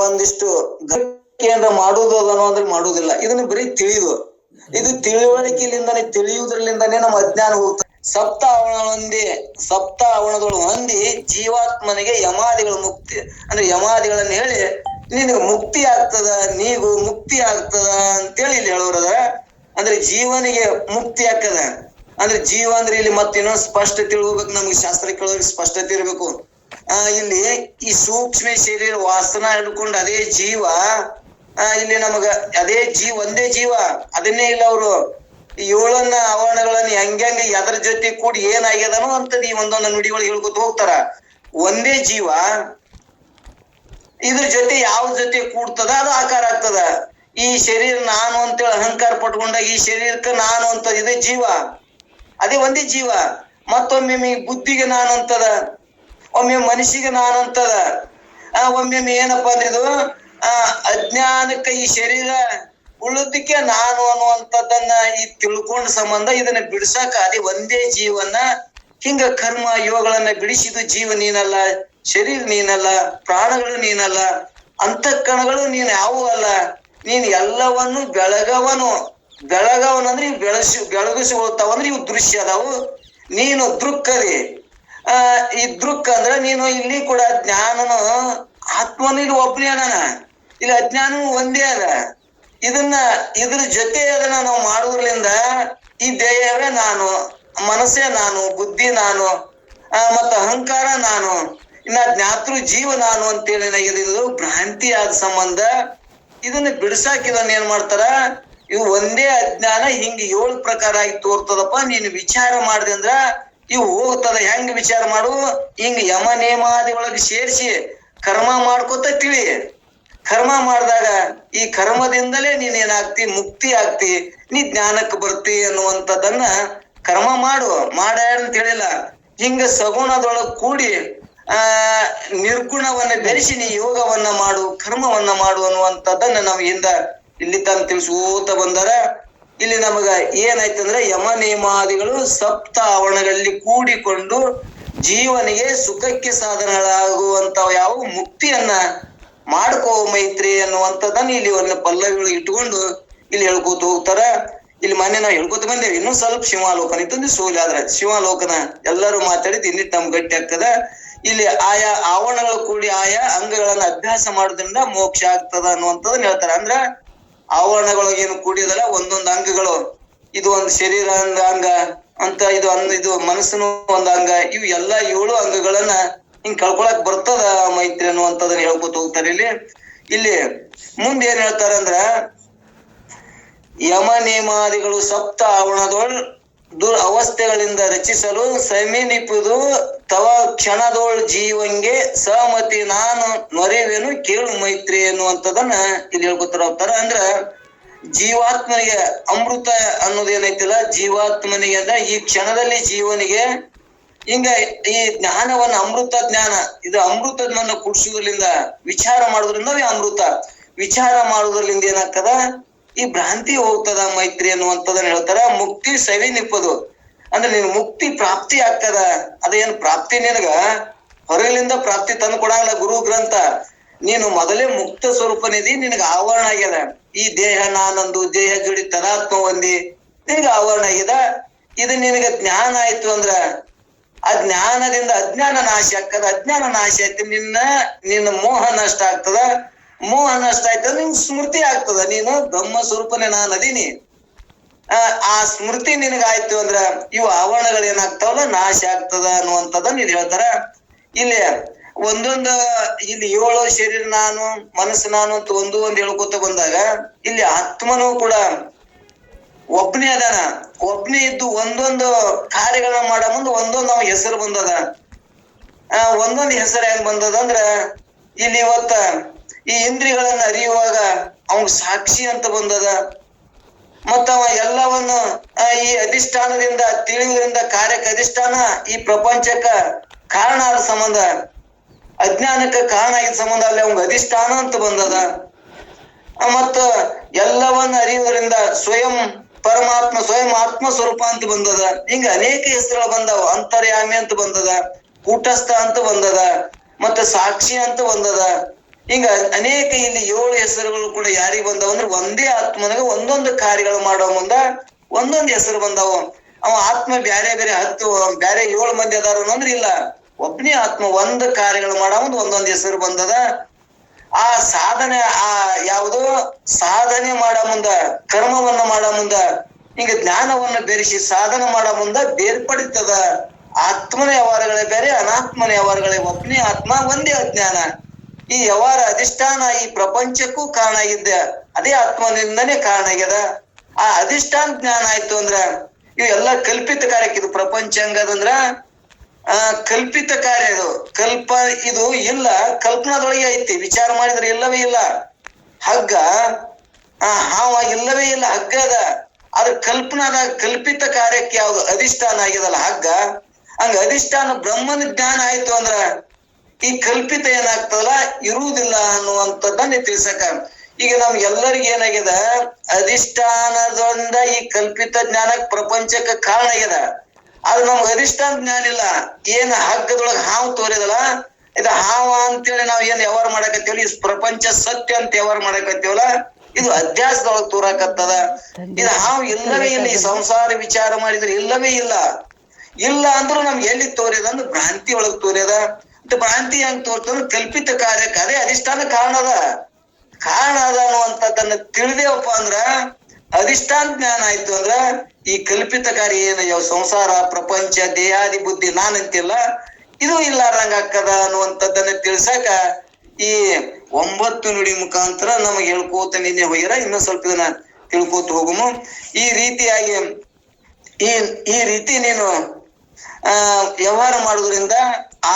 ಒಂದಿಷ್ಟು ಏನಾರ ಮಾಡುದು ಅದನ್ನು ಅಂದ್ರೆ ಮಾಡುವುದಿಲ್ಲ. ಇದನ್ನ ಬರೀ ತಿಳಿದು ಇದು ತಿಳುವಳಿಕೆಯಿಂದಾನೆ ತಿಳಿಯುವುದರಿಂದಾನೇ ನಮ್ಮ ಅಜ್ಞಾನ ಹೋಗ್ತದೆ. ಸಪ್ತ ಅವಣ ಹೊಂದಿ, ಸಪ್ತ ಅವಣಗಳು ಹೊಂದಿ ಜೀವಾತ್ಮನಿಗೆ ಯಮಾದಿಗಳು ಮುಕ್ತಿ, ಅಂದ್ರೆ ಯಮಾದಿಗಳನ್ನ ಹೇಳಿ ನಿನಗೆ ಮುಕ್ತಿ ಆಗ್ತದ ನೀವು ಮುಕ್ತಿ ಆಗ್ತದ ಅಂತೇಳಿ ಇಲ್ಲಿ ಹೇಳೋರದ ಅಂದ್ರೆ ಜೀವನಿಗೆ ಮುಕ್ತಿ ಆಗ್ತದ. ಅಂದ್ರೆ ಜೀವ ಅಂದ್ರೆ ಇಲ್ಲಿ ಮತ್ತೆ ಇನ್ನೊಂದು ಸ್ಪಷ್ಟ ತಿಳ್ಕೊಬೇಕು, ನಮ್ಗೆ ಶಾಸ್ತ್ರ ಕೇಳೋರಿಗೆ ಸ್ಪಷ್ಟತೆ ಇರ್ಬೇಕು. ಇಲ್ಲಿ ಈ ಸೂಕ್ಷ್ಮ ಶರೀರ ವಾಸನ ಹಿಡ್ಕೊಂಡು ಅದೇ ಜೀವ ಇಲ್ಲಿ ನಮಗ ಅದೇ ಜೀವ, ಒಂದೇ ಜೀವ, ಅದನ್ನೇ ಇಲ್ಲ ಅವರು. ಏಳನ್ನ ಆವರಣಗಳನ್ನ ಹೆಂಗೆ ಎದ್ರ ಜೊತೆ ಕೂಡಿ ಏನಾಗ್ಯದನೋ ಅಂತದ್ ಈ ಒಂದೊಂದು ನುಡಿಗಳು ಹೇಳ್ಕೊತ ಹೋಗ್ತಾರ. ಒಂದೇ ಜೀವ, ಇದ್ರ ಜೊತೆ ಯಾವ ಜೊತೆ ಕೂಡ್ತದ, ಅದು ಆಕಾರ ಆಗ್ತದ. ಈ ಶರೀರ ನಾನು ಅಂತೇಳಿ ಅಹಂಕಾರ ಪಟ್ಕೊಂಡಾಗ ಈ ಶರೀರಕ್ಕೆ ನಾನು ಅಂತ ಇದೆ ಜೀವ. ಅದೇ ಒಂದೇ ಜೀವ. ಮತ್ತೊಮ್ಮೆ ಬುದ್ಧಿಗೆ ನಾನು ಅಂತದ. ಒಮ್ಮೆ ಮನಸ್ಸಿಗೆ ನಾನು ಅಂತದ ಆ, ಒಮ್ಮೆ ಏನಪ್ಪಾ ಅಂದ್ರೆ ಇದು, ಆ, ಅಜ್ಞಾನಕ್ಕೆ ಈ ಶರೀರ ಉಳಿದಕ್ಕೆ ನಾನು ಅನ್ನುವಂಥದ್ದನ್ನ ಈ ತಿಳ್ಕೊಂಡ ಸಂಬಂಧ ಇದನ್ನ ಬಿಡ್ಸಾಕ ಅದೇ ಒಂದೇ ಜೀವನ ಹಿಂಗ ಕರ್ಮ ಯೋಗಗಳನ್ನ ಬಿಡಿಸಿದು ಜೀವ ನೀನಲ್ಲ, ಶರೀರ ನೀನಲ್ಲ, ಪ್ರಾಣಗಳು ನೀನಲ್ಲ, ಅಂತಃಕರಣಗಳು ನೀನ್ ಯಾವೂ ಅಲ್ಲ. ನೀನ್ ಎಲ್ಲವನ್ನು ಬೆಳಗವನು. ಬೆಳಗವನಂದ್ರೆ ಬೆಳಸಿ ಬೆಳಗಿಸಿಕೊಳ್ತಾವ ಅಂದ್ರೆ ಇವು ದೃಶ್ಯ ಅದಾವು. ನೀನು ದೃಕ್ಕದಿ. ಆ ಅಂದ್ರ ನೀನು ಇಲ್ಲಿ ಕೂಡ ಜ್ಞಾನನು, ಆತ್ಮನು ಇಲ್ಲಿ ಒಬ್ಬನೇ ಅದಾನ. ಇಲ್ಲಿ ಅಜ್ಞಾನವು ಒಂದೇ ಅದ. ಇದನ್ನ, ಇದ್ರ ಜೊತೆ ಅದನ್ನ ನಾವು ಮಾಡೋದ್ರಿಂದ ಈ ದೇಹವೇ ನಾನು, ಮನಸ್ಸೇ ನಾನು, ಬುದ್ಧಿ ನಾನು ಮತ್ತ ಅಹಂಕಾರ ನಾನು, ಇನ್ನ ಜ್ಞಾತೃ ಜೀವ ನಾನು ಅಂತೇಳಿ ಇದು ಭ್ರಾಂತಿ ಆದ ಸಂಬಂಧ ಇದನ್ನ ಬಿಡ್ಸಾಕ್ ಇದನ್ನ ಏನ್ ಮಾಡ್ತಾರ? ಇವು ಒಂದೇ ಅಜ್ಞಾನ, ಹಿಂಗ ಏಳು ಪ್ರಕಾರ ಆಗಿ ತೋರ್ತದಪ್ಪ, ನೀನು ವಿಚಾರ ಮಾಡಿದೆ ಅಂದ್ರ ಇವು ಹೋಗ್ತದ ಹೆಂಗ್ ವಿಚಾರ ಮಾಡು? ಹಿಂಗ ಯಮ ನೇಮಾದಿ ಒಳಗೆ ಸೇರಿಸಿ ಕರ್ಮ ಮಾಡ್ಕೋತ ತಿಳಿ ಕರ್ಮ ಮಾಡಿದಾಗ ಈ ಕರ್ಮದಿಂದಲೇ ನೀನ್ ಏನಾಗ್ತಿ? ಮುಕ್ತಿ ಆಗ್ತಿ. ನೀ ಜ್ಞಾನಕ್ಕೆ ಬರ್ತಿ ಅನ್ನುವಂಥದ್ದನ್ನ ಕರ್ಮ ಮಾಡು. ಮಾಡ ಅಂತ ಹೇಳಿಲ್ಲ. ಹಿಂಗ ಸಗುಣದೊಳಗ್ ಕೂಡಿ, ಆ, ನಿರ್ಗುಣವನ್ನ ಬೆರೆಸಿ ನೀ ಯೋಗವನ್ನ ಮಾಡು, ಕರ್ಮವನ್ನ ಮಾಡು ಅನ್ನುವಂಥದ್ದನ್ನ ನಾವು ಹಿಂದ ಇಲ್ಲಿ ತಂದು ತಿಳಿಸೋತ ಬಂದಾರ. ಇಲ್ಲಿ ನಮಗ ಏನಾಯ್ತಂದ್ರೆ ಯಮ ನಿಯಮಾದಿಗಳು ಸಪ್ತ ಆವರಣಗಳಲ್ಲಿ ಕೂಡಿಕೊಂಡು ಜೀವನಿಗೆ ಸುಖಕ್ಕೆ ಸಾಧನಗಳಾಗುವಂತ ಯಾವ ಮುಕ್ತಿಯನ್ನ ಮಾಡ್ಕೋ ಮೈತ್ರಿ ಅನ್ನುವಂಥದ್ದನ್ನ ಇಲ್ಲಿ ಒಂದು ಪಲ್ಲವಿಗಳು ಇಟ್ಕೊಂಡು ಇಲ್ಲಿ ಹೇಳ್ಕೋತ ಹೋಗ್ತಾರ. ಇಲ್ಲಿ ಮೊನ್ನೆ ನಾವು ಹೇಳ್ಕೊತ ಬಂದೇವೆ. ಇನ್ನೂ ಸ್ವಲ್ಪ ಶಿವಾಲೋಕನ ಇತ್ತಂದ್ರೆ ಸೋಲಿ ಆದ್ರ ಶಿವಾಲೋಕನ ಎಲ್ಲರೂ ಮಾತಾಡಿ ಇನ್ನಿಟ್ ನಮ್ ಗಟ್ಟಿ ಆಗ್ತದ. ಇಲ್ಲಿ ಆಯಾ ಆವರಣಗಳು ಕೂಡಿ ಆಯಾ ಅಂಗಗಳನ್ನ ಅಭ್ಯಾಸ ಮಾಡೋದ್ರಿಂದ ಮೋಕ್ಷ ಆಗ್ತದ ಅನ್ನುವಂಥದ್ದನ್ನ ಹೇಳ್ತಾರ. ಅಂದ್ರ ಆವರಣಗಳೇನು ಕೂಡಿದಲ್ಲ, ಒಂದೊಂದು ಅಂಗಗಳು. ಇದು ಒಂದು ಶರೀರ ಅಂದ ಅಂಗ ಅಂತ ಇದು ಅನ್ ಇದು ಮನಸ್ಸನು ಒಂದ್ ಅಂಗ. ಇವು ಎಲ್ಲಾ ಏಳು ಅಂಗಗಳನ್ನ ಹಿಂಗ್ ಕಳ್ಕೊಳಕ್ ಬರ್ತದ ಮೈತ್ರಿ ಅನ್ನುವಂಥದ್ದನ್ನ ಹೇಳ್ಕೊತ ಹೋಗ್ತಾರೆ ಇಲ್ಲಿ. ಇಲ್ಲಿ ಮುಂದೆ ಏನ್ ಹೇಳ್ತಾರ ಅಂದ್ರ ಯಮ ನೇಮಾದಿಗಳು ಸಪ್ತ ಆವರಣದೊಳ್ ದುರ್ ಅವಸ್ಥೆಗಳಿಂದ ರಚಿಸಲು ಸಮೀನಿಪುದು ತವ ಕ್ಷಣದೋಳ್ ಜೀವಂಗೆ ಸಹಮತಿ ನಾನು ನೊರೆವೇನು ಕೇಳು ಮೈತ್ರಿ ಎನ್ನುವಂಥದ್ದನ್ನ ಇಲ್ಲಿ ಹೇಳ್ಕೊತಾರ ಹೋಗ್ತಾರ ಅಂದ್ರ ಜೀವಾತ್ಮನಿಗೆ ಅಮೃತ ಅನ್ನೋದೇನೈತಿಲ್ಲ? ಜೀವಾತ್ಮನಿಗೆ ಅಂದ್ರೆ ಈ ಕ್ಷಣದಲ್ಲಿ ಜೀವನಿಗೆ ಹಿಂಗ ಈ ಜ್ಞಾನವನ್ನ ಅಮೃತ ಜ್ಞಾನ, ಇದು ಅಮೃತವನ್ನ ಕುಡಿಸೋದ್ರಿಂದ ವಿಚಾರ ಮಾಡೋದ್ರಿಂದ ಅಮೃತ. ವಿಚಾರ ಮಾಡೋದ್ರಿಂದ ಏನಾಗ್ತದ? ಈ ಭ್ರಾಂತಿ ಹೋಗ್ತದ ಮೈತ್ರಿ ಅನ್ನುವಂಥದ್ದನ್ನ ಹೇಳ್ತಾರ, ಮುಕ್ತಿ ಸವಿ ನಿಪ್ಪದು. ಅಂದ್ರೆ ನೀನು ಮುಕ್ತಿ ಪ್ರಾಪ್ತಿ ಆಗ್ತದ, ಅದೇನ್ ಪ್ರಾಪ್ತಿ ನಿನಗ? ಹೊರಲಿಂದ ಪ್ರಾಪ್ತಿ ತಂದು ಕೊಡಲ್ಲ ಗುರು ಗ್ರಂಥ. ನೀನು ಮೊದಲೇ ಮುಕ್ತ ಸ್ವರೂಪನಿದಿ, ನಿನಗ ಆವರಣ ಆಗ್ಯದ. ಈ ದೇಹ ನಾನೊಂದು, ದೇಹ ಜೋಡಿ ತದಾತ್ಮ ಹೊಂದಿ ನಿನಗ ಆವರಣ ಆಗ್ಯದ. ಇದು ನಿನಗ ಜ್ಞಾನ ಆಯ್ತು ಅಂದ್ರ, ಆ ಜ್ಞಾನದಿಂದ ಅಜ್ಞಾನ ನಾಶ ಆಗ್ತದ. ಅಜ್ಞಾನ ನಾಶ ಆಯ್ತು, ನಿನ್ನ ನಿನ್ನ ಮೋಹ ನಷ್ಟ ಆಗ್ತದ. ಮೋಹ ನಷ್ಟ ಆಯ್ತು ನಿನ್ ಸ್ಮೃತಿ ಆಗ್ತದ ನೀನು? ಬ್ರಹ್ಮ ಸ್ವರೂಪನೇ ನಾನು ಅದೀನಿ. ಆ ಸ್ಮೃತಿ ನಿನಗಾಯ್ತು ಅಂದ್ರ, ಇವು ಆವರಣಗಳು ಏನಾಗ್ತಾವಲ್ಲ ನಾಶ ಆಗ್ತದ ಅನ್ನುವಂಥದ್ದನ್ನ ಇಲ್ಲಿ ಹೇಳ್ತಾರ. ಇಲ್ಲಿ ಒಂದೊಂದು, ಇಲ್ಲಿ ಏಳು ಶರೀರ ನಾನು, ಮನಸ್ಸು ನಾನು ಅಂತ ಒಂದು ಒಂದು ಹೇಳ್ಕೊತ ಬಂದಾಗ, ಇಲ್ಲಿ ಆತ್ಮನೂ ಕೂಡ ಒಬ್ನೇ ಅದಾನ. ಒಬ್ನೇ ಇದ್ದು ಒಂದೊಂದು ಕಾರ್ಯಗಳನ್ನ ಮಾಡ ಮುಂದೆ ಒಂದೊಂದು ಅವ ಹೆಸರು ಬಂದದ. ಆ, ಒಂದೊಂದು ಹೆಸರು ಹೆಂಗ್ ಬಂದದ ಅಂದ್ರ, ಇಲ್ಲಿ ಇವತ್ತ ಈ ಇಂದ್ರಿಯಗಳನ್ನ ಅರಿಯುವಾಗ ಅವನ್ ಸಾಕ್ಷಿ ಅಂತ ಬಂದದ. ಮತ್ತ ಅವ ಎಲ್ಲವನ್ನು ಈ ಅಧಿಷ್ಠಾನದಿಂದ ತಿಳಿಯುವುದರಿಂದ ಕಾರ್ಯಕ್ಕೆ ಅಧಿಷ್ಠಾನ ಈ ಪ್ರಪಂಚಕ್ಕ ಕಾರಣ ಆದ ಸಂಬಂಧ. ಅಜ್ಞಾನಕ್ಕೆ ಕಾರಣ ಆಗಿದ ಸಂಬಂಧ ಅಲ್ಲಿ ಅವಂಗ ಅಧಿಷ್ಠಾನ ಅಂತ ಬಂದದ. ಮತ್ತು ಎಲ್ಲವನ್ನ ಅರಿಯುವುದರಿಂದ ಸ್ವಯಂ ಪರಮಾತ್ಮ, ಸ್ವಯಂ ಆತ್ಮ ಸ್ವರೂಪ ಅಂತ ಬಂದದ. ಹಿಂಗ ಅನೇಕ ಹೆಸರುಗಳು ಬಂದವ. ಅಂತರ್ಯಾಮಿ ಅಂತ ಬಂದದ. ಕೂಟಸ್ಥ ಅಂತ ಬಂದದ. ಮತ್ತೆ ಸಾಕ್ಷಿ ಅಂತ ಬಂದದ. ಹಿಂಗ ಅನೇಕ ಇಲ್ಲಿ ಏಳು ಹೆಸರುಗಳು ಕೂಡ ಯಾರಿಗೆ ಬಂದವ ಅಂದ್ರೆ ಒಂದೇ ಆತ್ಮನಾಗ ಒಂದೊಂದು ಕಾರ್ಯಗಳು ಮಾಡೋ ಮುಂದ ಒಂದೊಂದು ಹೆಸರು ಬಂದಾವ. ಅವ ಆತ್ಮ ಬ್ಯಾರೆ ಬೇರೆ ಹತ್ತು, ಬ್ಯಾರೆ ಏಳು ಮಂದಿ ಅದಾರ ಅಂದ್ರೆ ಇಲ್ಲ. ಒಬ್ಬನೇ ಆತ್ಮ ಒಂದ್ ಕಾರ್ಯಗಳು ಮಾಡೋ ಮುಂದ ಒಂದೊಂದು ಹೆಸರು ಬಂದದ. ಆ ಸಾಧನೆ, ಆ ಯಾವುದು? ಸಾಧನೆ ಮಾಡ ಮುಂದ, ಕರ್ಮವನ್ನ ಮಾಡ ಮುಂದ ಹಿಂಗ ಜ್ಞಾನವನ್ನ ಬೆರೆಸಿ ಸಾಧನೆ ಮಾಡ ಮುಂದ ಬೇರ್ಪಡಿತದ. ಆತ್ಮನ ವ್ಯವಹಾರಗಳೇ ಬೇರೆ, ಅನಾತ್ಮನ ವ್ಯವಹಾರಗಳೇ ಒಬ್ಬನೇ ಆತ್ಮ, ಒಂದೇ ಅಜ್ಞಾನ ಈ ವ್ಯವಹಾರ ಅಧಿಷ್ಠಾನ ಈ ಪ್ರಪಂಚಕ್ಕೂ ಕಾರಣ ಆಗಿದ್ದ ಅದೇ ಆತ್ಮನಿಂದನೇ ಕಾರಣ ಆಗ್ಯದ. ಆ ಅಧಿಷ್ಠಾನ ಜ್ಞಾನ ಆಯ್ತು ಅಂದ್ರ ಇವು ಎಲ್ಲ ಕಲ್ಪಿತ ಕಾರ್ಯಕ್ಕೆ ಇದು ಪ್ರಪಂಚ ಹಂಗದಂದ್ರ ಆ, ಕಲ್ಪಿತ ಕಾರ್ಯ ಇದು. ಕಲ್ಪ ಇದು ಇಲ್ಲ, ಕಲ್ಪನಾದೊಳಗೆ ಐತಿ. ವಿಚಾರ ಮಾಡಿದ್ರೆ ಇಲ್ಲವೇ ಇಲ್ಲ. ಹಗ್ಗ, ಆ ಹಾವ ಇಲ್ಲವೇ ಇಲ್ಲ. ಹಗ್ಗ ಅದ. ಅದ್ರ ಕಲ್ಪನಾದ ಕಲ್ಪಿತ ಕಾರ್ಯಕ್ಕೆ ಯಾವ್ದು ಅಧಿಷ್ಠಾನ ಆಗ್ಯದಲ್ಲ ಹಗ್ಗ. ಹಂಗ ಅಧಿಷ್ಠಾನ ಬ್ರಹ್ಮನ ಜ್ಞಾನ ಆಯ್ತು ಅಂದ್ರ ಈ ಕಲ್ಪಿತ ಏನಾಗ್ತದಲ್ಲ? ಇರುವುದಿಲ್ಲ ಅನ್ನುವಂಥದ್ದನ್ನ ತಿಳಿಸಕ ಈಗ ನಮ್ಗೆಲ್ಲರಿಗೂ ಏನಾಗ್ಯದ ಅಧಿಷ್ಠಾನದಿಂದ ಈ ಕಲ್ಪಿತ ಜ್ಞಾನಕ್ ಪ್ರಪಂಚಕ್ಕೆ ಕಾರಣ ಆಗ್ಯದ ಅದು ನಮ್ಗೆ ಅಧಿಷ್ಠಾನ ಜ್ಞಾನ ಇಲ್ಲ. ಏನ್ ಹಗ್ಗದೊಳಗ ಹಾವು ತೋರಿದಲ್ಲ? ಇದು ಹಾವ ಅಂತೇಳಿ ನಾವ್ ಏನ್ ವ್ಯವಹಾರ ಮಾಡಕತ್ತೇವಲ್ಲ? ಈ ಪ್ರಪಂಚ ಸತ್ಯ ಅಂತ ವ್ಯವಹಾರ ಮಾಡಕತ್ತೇವಲ್ಲ? ಇದು ಅಧ್ಯಾಸದೊಳಗ್ ತೋರಾಕತ್ತದ. ಇದು ಹಾವು ಇಲ್ಲವೇ ಇಲ್ಲ. ಈ ಸಂಸಾರ ವಿಚಾರ ಮಾಡಿದ್ರೆ ಇಲ್ಲವೇ ಇಲ್ಲ. ಇಲ್ಲ ಅಂದ್ರೂ ನಮ್ಗೆ ಎಲ್ಲಿ ತೋರಿದ? ಅಂದ್ರೆ ಭ್ರಾಂತಿ ಒಳಗ್ ತೋರ್ಯದ ಭ್ರಾಂತಿ ಹಂಗ್ ತೋರ್ತಂದ್ರೆ ಕಲ್ಪಿತ ಕಾರ್ಯಕ್ಕೆ ಅದೇ ಅಧಿಷ್ಠಾನ ಕಾರಣ ಅದ. ಕಾರಣ ಅದ ಅನ್ನುವಂಥದ್ದನ್ನ ತಿಳಿದೇವಪ್ಪ ಅಂದ್ರ ಅಧಿಷ್ಠಾನ ಜ್ಞಾನ ಆಯ್ತು ಅಂದ್ರ ಈ ಕಲ್ಪಿತ ಕಾರ್ಯ ಏನು, ಯಾವ ಸಂಸಾರ, ಪ್ರಪಂಚ, ದೇಹಾದಿ ಬುದ್ಧಿ ನಾನಂತಿಲ್ಲ, ಇದು ಇಲ್ಲಾರಂಗ ಆಗ್ತದ ಅನ್ನುವಂಥದ್ದನ್ನ ತಿಳ್ಸಕ ಈ ಒಂಬತ್ತು ನುಡಿ ಮುಖಾಂತರ ನಮಗೆ ಹೇಳ್ಕೋತ ನಿನ್ನೆ ಹೋಗ್ಯಾರ, ಇನ್ನೂ ಸ್ವಲ್ಪ ಇದನ್ನ ತಿಳ್ಕೋತ ಹೋಗುಮು ಈ ರೀತಿಯಾಗಿ ಈ ಈ ರೀತಿ ನೀನು ವ್ಯವಹಾರ ಮಾಡುವುದರಿಂದ